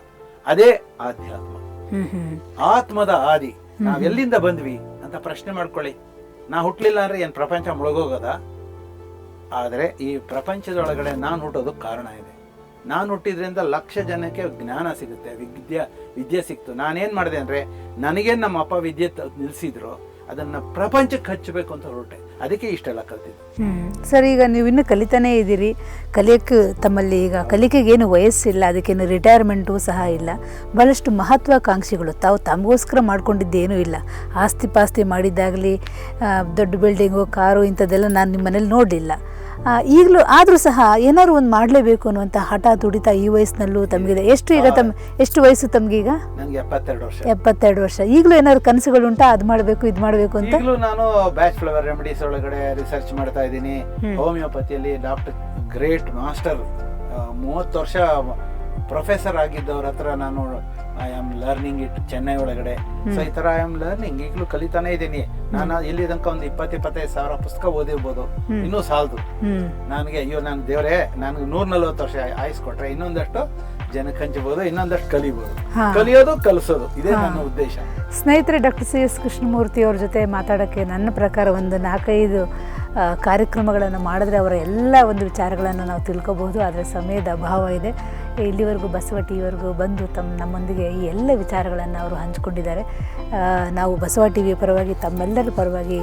ಅದೇ ಆಧ್ಯಾತ್ಮ. ಆತ್ಮದ ಆದಿ. ನಾವ್ ಎಲ್ಲಿಂದ ಬಂದ್ವಿ ಅಂತ ಪ್ರಶ್ನೆ ಮಾಡ್ಕೊಳ್ಳಿ. ನಾ ಹುಟ್ಲಿಲ್ಲ ಅಂದ್ರೆ ಏನ್ ಪ್ರಪಂಚ ಮುಳುಗೋಗದ? ಆದ್ರೆ ಈ ಪ್ರಪಂಚದೊಳಗಡೆ ನಾನು ಹುಟ್ಟೋದಕ್ಕೆ ಕಾರಣ ಇದೆ. ನಾನು ಹುಟ್ಟಿದ್ರಿಂದ ಲಕ್ಷ ಜನಕ್ಕೆ ಜ್ಞಾನ ಸಿಗುತ್ತೆ, ವಿದ್ಯೆ ವಿದ್ಯೆ ಸಿಕ್ತು. ನಾನೇನು ಮಾಡಿದೆ ಅಂದರೆ, ನನಗೆ ನಮ್ಮ ಅಪ್ಪ ವಿದ್ಯೆ ನಿಲ್ಲಿಸಿದ್ರು ಅದನ್ನು ಪ್ರಪಂಚಕ್ಕೆ ಹಚ್ಚಬೇಕು ಅಂತ ಹೊರಟೆ. ಅದಕ್ಕೆ ಇಷ್ಟೆಲ್ಲ ಹ್ಮ್. ಸರ್, ಈಗ ನೀವು ಇನ್ನೂ ಕಲಿತಾನೇ ಇದ್ದೀರಿ. ಕಲಿಯೋಕ್ಕೆ ತಮ್ಮಲ್ಲಿ ಈಗ ಕಲಿಕೆಗೆ ಏನು ವಯಸ್ಸಿಲ್ಲ, ಅದಕ್ಕೇನು ರಿಟೈರ್ಮೆಂಟು ಸಹ ಇಲ್ಲ. ಭಾಳಷ್ಟು ಮಹತ್ವಾಕಾಂಕ್ಷಿಗಳು. ತಾವು ತಮಗೋಸ್ಕರ ಮಾಡ್ಕೊಂಡಿದ್ದೇನೂ ಇಲ್ಲ. ಆಸ್ತಿ ಪಾಸ್ತಿ ಮಾಡಿದ್ದಾಗಲಿ ದೊಡ್ಡ ಬಿಲ್ಡಿಂಗು ಕಾರು ಇಂಥದ್ದೆಲ್ಲ ನಾನು ನಿಮ್ಮ ಮನೇಲಿ ನೋಡಲಿಲ್ಲ. ಈಗಲೂ ಆದರೂ ಸಹ ಏನಾದ್ರು ಒಂದು ಮಾಡಲೇಬೇಕು ಅನ್ನುವಂಥ ಹಠ ತುಡಿತ ಈ ವಯಸ್ಸಿನಲ್ಲೂ ತಮಗಿದೆ. ಎಷ್ಟು ಈಗ ತಮ್ಮ ಎಷ್ಟು ವಯಸ್ಸು ತಮಗೀಗ? ಎಪ್ಪತ್ತೆರಡು ವರ್ಷ. ಎಪ್ಪತ್ತೆರಡು ವರ್ಷ. ಈಗಲೂ ಏನಾದ್ರು ಕನಸುಗಳುಂಟಾ? ಅದು ಮಾಡಬೇಕು ಇದು ಮಾಡಬೇಕು ಅಂತ? ನಾನು ಬ್ಯಾಚ್ ಫ್ಲವರ್ ರೆಮಿಡೀಸ್ ಒಳಗಡೆ ರಿಸರ್ಚ್ ಮಾಡ್ತಾ ಇದ್ದೀನಿ. ಹ್ಮ್. ಹೋಮಿಯೋಪತಿಯಲ್ಲಿ ಡಾಕ್ಟರ್ ಗ್ರೇಟ್ ಮಾಸ್ಟರ್ ಮೂವತ್ತು ವರ್ಷ ಪ್ರೊಫೆಸರ್ ಆಗಿದ್ದವ್ರ ಹತ್ರ ನಾನು I am learning it Chennai ಒಳಗಡೆ. ಸೊ ಈ ತರ ಐ ಆಮ್ ಲರ್ನಿಂಗ್ ಈಗಲೂ ಕಲಿತಾನೆ ಇದ್ದೀನಿ. ನಾನು ಇಲ್ಲಿ ತನಕ ಒಂದು ಇಪ್ಪತ್ತು ಇಪ್ಪತ್ತೈದು ಸಾವಿರ ಪುಸ್ತಕ ಓದಿರ್ಬೋದು. ಇನ್ನೂ ಸಾಲದು. ನನಗೆ ಅಯ್ಯೋ ನಾನು ದೇವರೇ ನನಗೆ ನೂರ ನಲ್ವತ್ತು ವರ್ಷ ಆಯ್ಸ್ ಕೊಟ್ರೆ ಇನ್ನೊಂದಷ್ಟು ಜನಕ್ಕೆ ಹಂಚಬಹುದು ಇನ್ನೊಂದಷ್ಟು ಕಲಿಬಹುದು ಕಲಿಯೋದು ಕಲಿಸೋದು. ಇದೇ. ನನ್ನ ಉದ್ದೇಶ. ಸ್ನೇಹಿತರೆ ಡಾಕ್ಟರ್ ಸಿ ಎಸ್ ಕೃಷ್ಣಮೂರ್ತಿ ಅವ್ರ ಜೊತೆ ಮಾತಾಡೋಕ್ಕೆ ನನ್ನ ಪ್ರಕಾರ ಒಂದು ನಾಲ್ಕೈದು ಕಾರ್ಯಕ್ರಮಗಳನ್ನು ಮಾಡಿದ್ರೆ ಅವರ ಎಲ್ಲ ಒಂದು ವಿಚಾರಗಳನ್ನು ನಾವು ತಿಳ್ಕೊಬಹುದು ಆದರೆ ಸಮಯದ ಅಭಾವ ಇದೆ. ಇಲ್ಲಿವರೆಗೂ ಬಸವ ಟಿವಿವರೆಗೂ ಬಂದು ತಮ್ಮ ನಮ್ಮೊಂದಿಗೆ ಈ ಎಲ್ಲ ವಿಚಾರಗಳನ್ನು ಅವರು ಹಂಚಿಕೊಂಡಿದ್ದಾರೆ. ನಾವು ಬಸವ ಟಿವಿಯ ಪರವಾಗಿ ತಮ್ಮೆಲ್ಲರ ಪರವಾಗಿ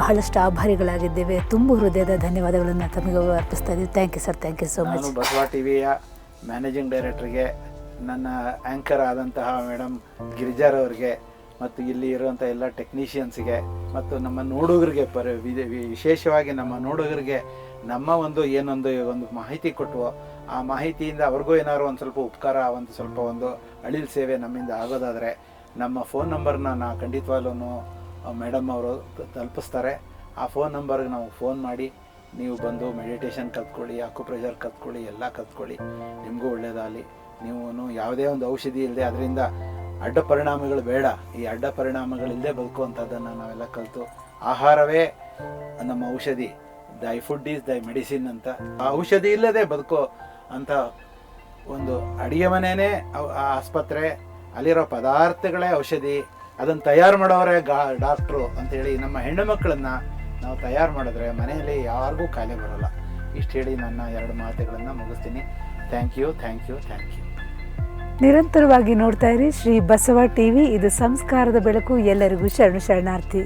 ಬಹಳಷ್ಟು ಆಭಾರಿಗಳಾಗಿದ್ದೇವೆ. ತುಂಬ ಹೃದಯದ ಧನ್ಯವಾದಗಳನ್ನು ತಮಗೆ ಅರ್ಪಿಸ್ತಾ ಇದ್ದೀವಿ. Thank you sir thank you so much Basava ಟಿವಿಯ ಮ್ಯಾನೇಜಿಂಗ್ ಡೈರೆಕ್ಟ್ರಿಗೆ, ನನ್ನ ಆ್ಯಂಕರ್ ಆದಂತಹ ಮೇಡಮ್ ಗಿರಿಜಾರವ್ರಿಗೆ ಮತ್ತು ಇಲ್ಲಿ ಇರುವಂಥ ಎಲ್ಲ ಟೆಕ್ನಿಷಿಯನ್ಸ್ಗೆ ಮತ್ತು ನಮ್ಮ ನೋಡುಗರಿಗೆ ಪರ ವಿಶೇಷವಾಗಿ ನಮ್ಮ ನೋಡುಗರಿಗೆ ನಮ್ಮ ಒಂದು ಏನೊಂದು ಒಂದು ಮಾಹಿತಿ ಕೊಟ್ಟು ಆ ಮಾಹಿತಿಯಿಂದ ಅವ್ರಿಗೂ ಏನಾದ್ರು ಒಂದು ಸ್ವಲ್ಪ ಉಪಕಾರ ಒಂದು ಸ್ವಲ್ಪ ಒಂದು ಅಳಿಲ್ ಸೇವೆ ನಮ್ಮಿಂದ ಆಗೋದಾದರೆ ನಮ್ಮ ಫೋನ್ ನಂಬರ್ನ ನಾ ಖಂಡಿತವಾಗ್ಲೂ ಮೇಡಮ್ ಅವರು ತಲುಪಿಸ್ತಾರೆ. ಆ ಫೋನ್ ನಂಬರ್ಗೆ ನಾವು ಫೋನ್ ಮಾಡಿ ನೀವು ಬಂದು ಮೆಡಿಟೇಷನ್ ಕಲ್ತ್ಕೊಳ್ಳಿ ಅಕ್ಯುಪ್ರೆಷರ್ ಕತ್ಕೊಳ್ಳಿ ಎಲ್ಲ ಕತ್ಕೊಳ್ಳಿ ನಿಮಗೂ ಒಳ್ಳೇದಾಗಲಿ. ನೀವು ಯಾವುದೇ ಒಂದು ಔಷಧಿ ಇಲ್ಲದೆ ಅದರಿಂದ ಅಡ್ಡ ಪರಿಣಾಮಗಳು ಬೇಡ. ಈ ಅಡ್ಡ ಪರಿಣಾಮಗಳಿಲ್ಲದೆ ಬದುಕುವಂಥದ್ದನ್ನು ನಾವೆಲ್ಲ ಕಲಿತು ಆಹಾರವೇ ನಮ್ಮ ಔಷಧಿ. ದೈ ಫುಡ್ ಈಸ್ ದೈ ಮೆಡಿಸಿನ್ ಅಂತ. ಆ ಔಷಧಿ ಇಲ್ಲದೆ ಬದುಕೋ ಅಂತ ಒಂದು ಅಡಿಗೆ ಮನೆಯೇ ಆಸ್ಪತ್ರೆ, ಅಲ್ಲಿರೋ ಪದಾರ್ಥಗಳೇ ಔಷಧಿ, ಅದನ್ನು ತಯಾರು ಮಾಡೋರೇ ಗಾ, ಡಾಕ್ಟ್ರು ಅಂತೇಳಿ ನಮ್ಮ ಹೆಣ್ಣು ಮಕ್ಕಳನ್ನು ನಾವು ತಯಾರು ಮಾಡಿದ್ರೆ ಮನೆಯಲ್ಲಿ ಯಾರಿಗೂ ಕಾಯಿಲೆ ಬರೋಲ್ಲ. ಇಷ್ಟು ಹೇಳಿ ನನ್ನ ಎರಡು ಮಾತುಗಳನ್ನು ಮುಗಿಸ್ತೀನಿ. Thank you thank you thank you ನಿರಂತರವಾಗಿ ನೋಡ್ತಾ ಇರಿ ಶ್ರೀ ಬಸವ ಟಿವಿ. ಇದು ಸಂಸ್ಕಾರದ ಬೆಳಕು. ಎಲ್ಲರಿಗೂ ಶರಣು ಶರಣಾರ್ಥಿ.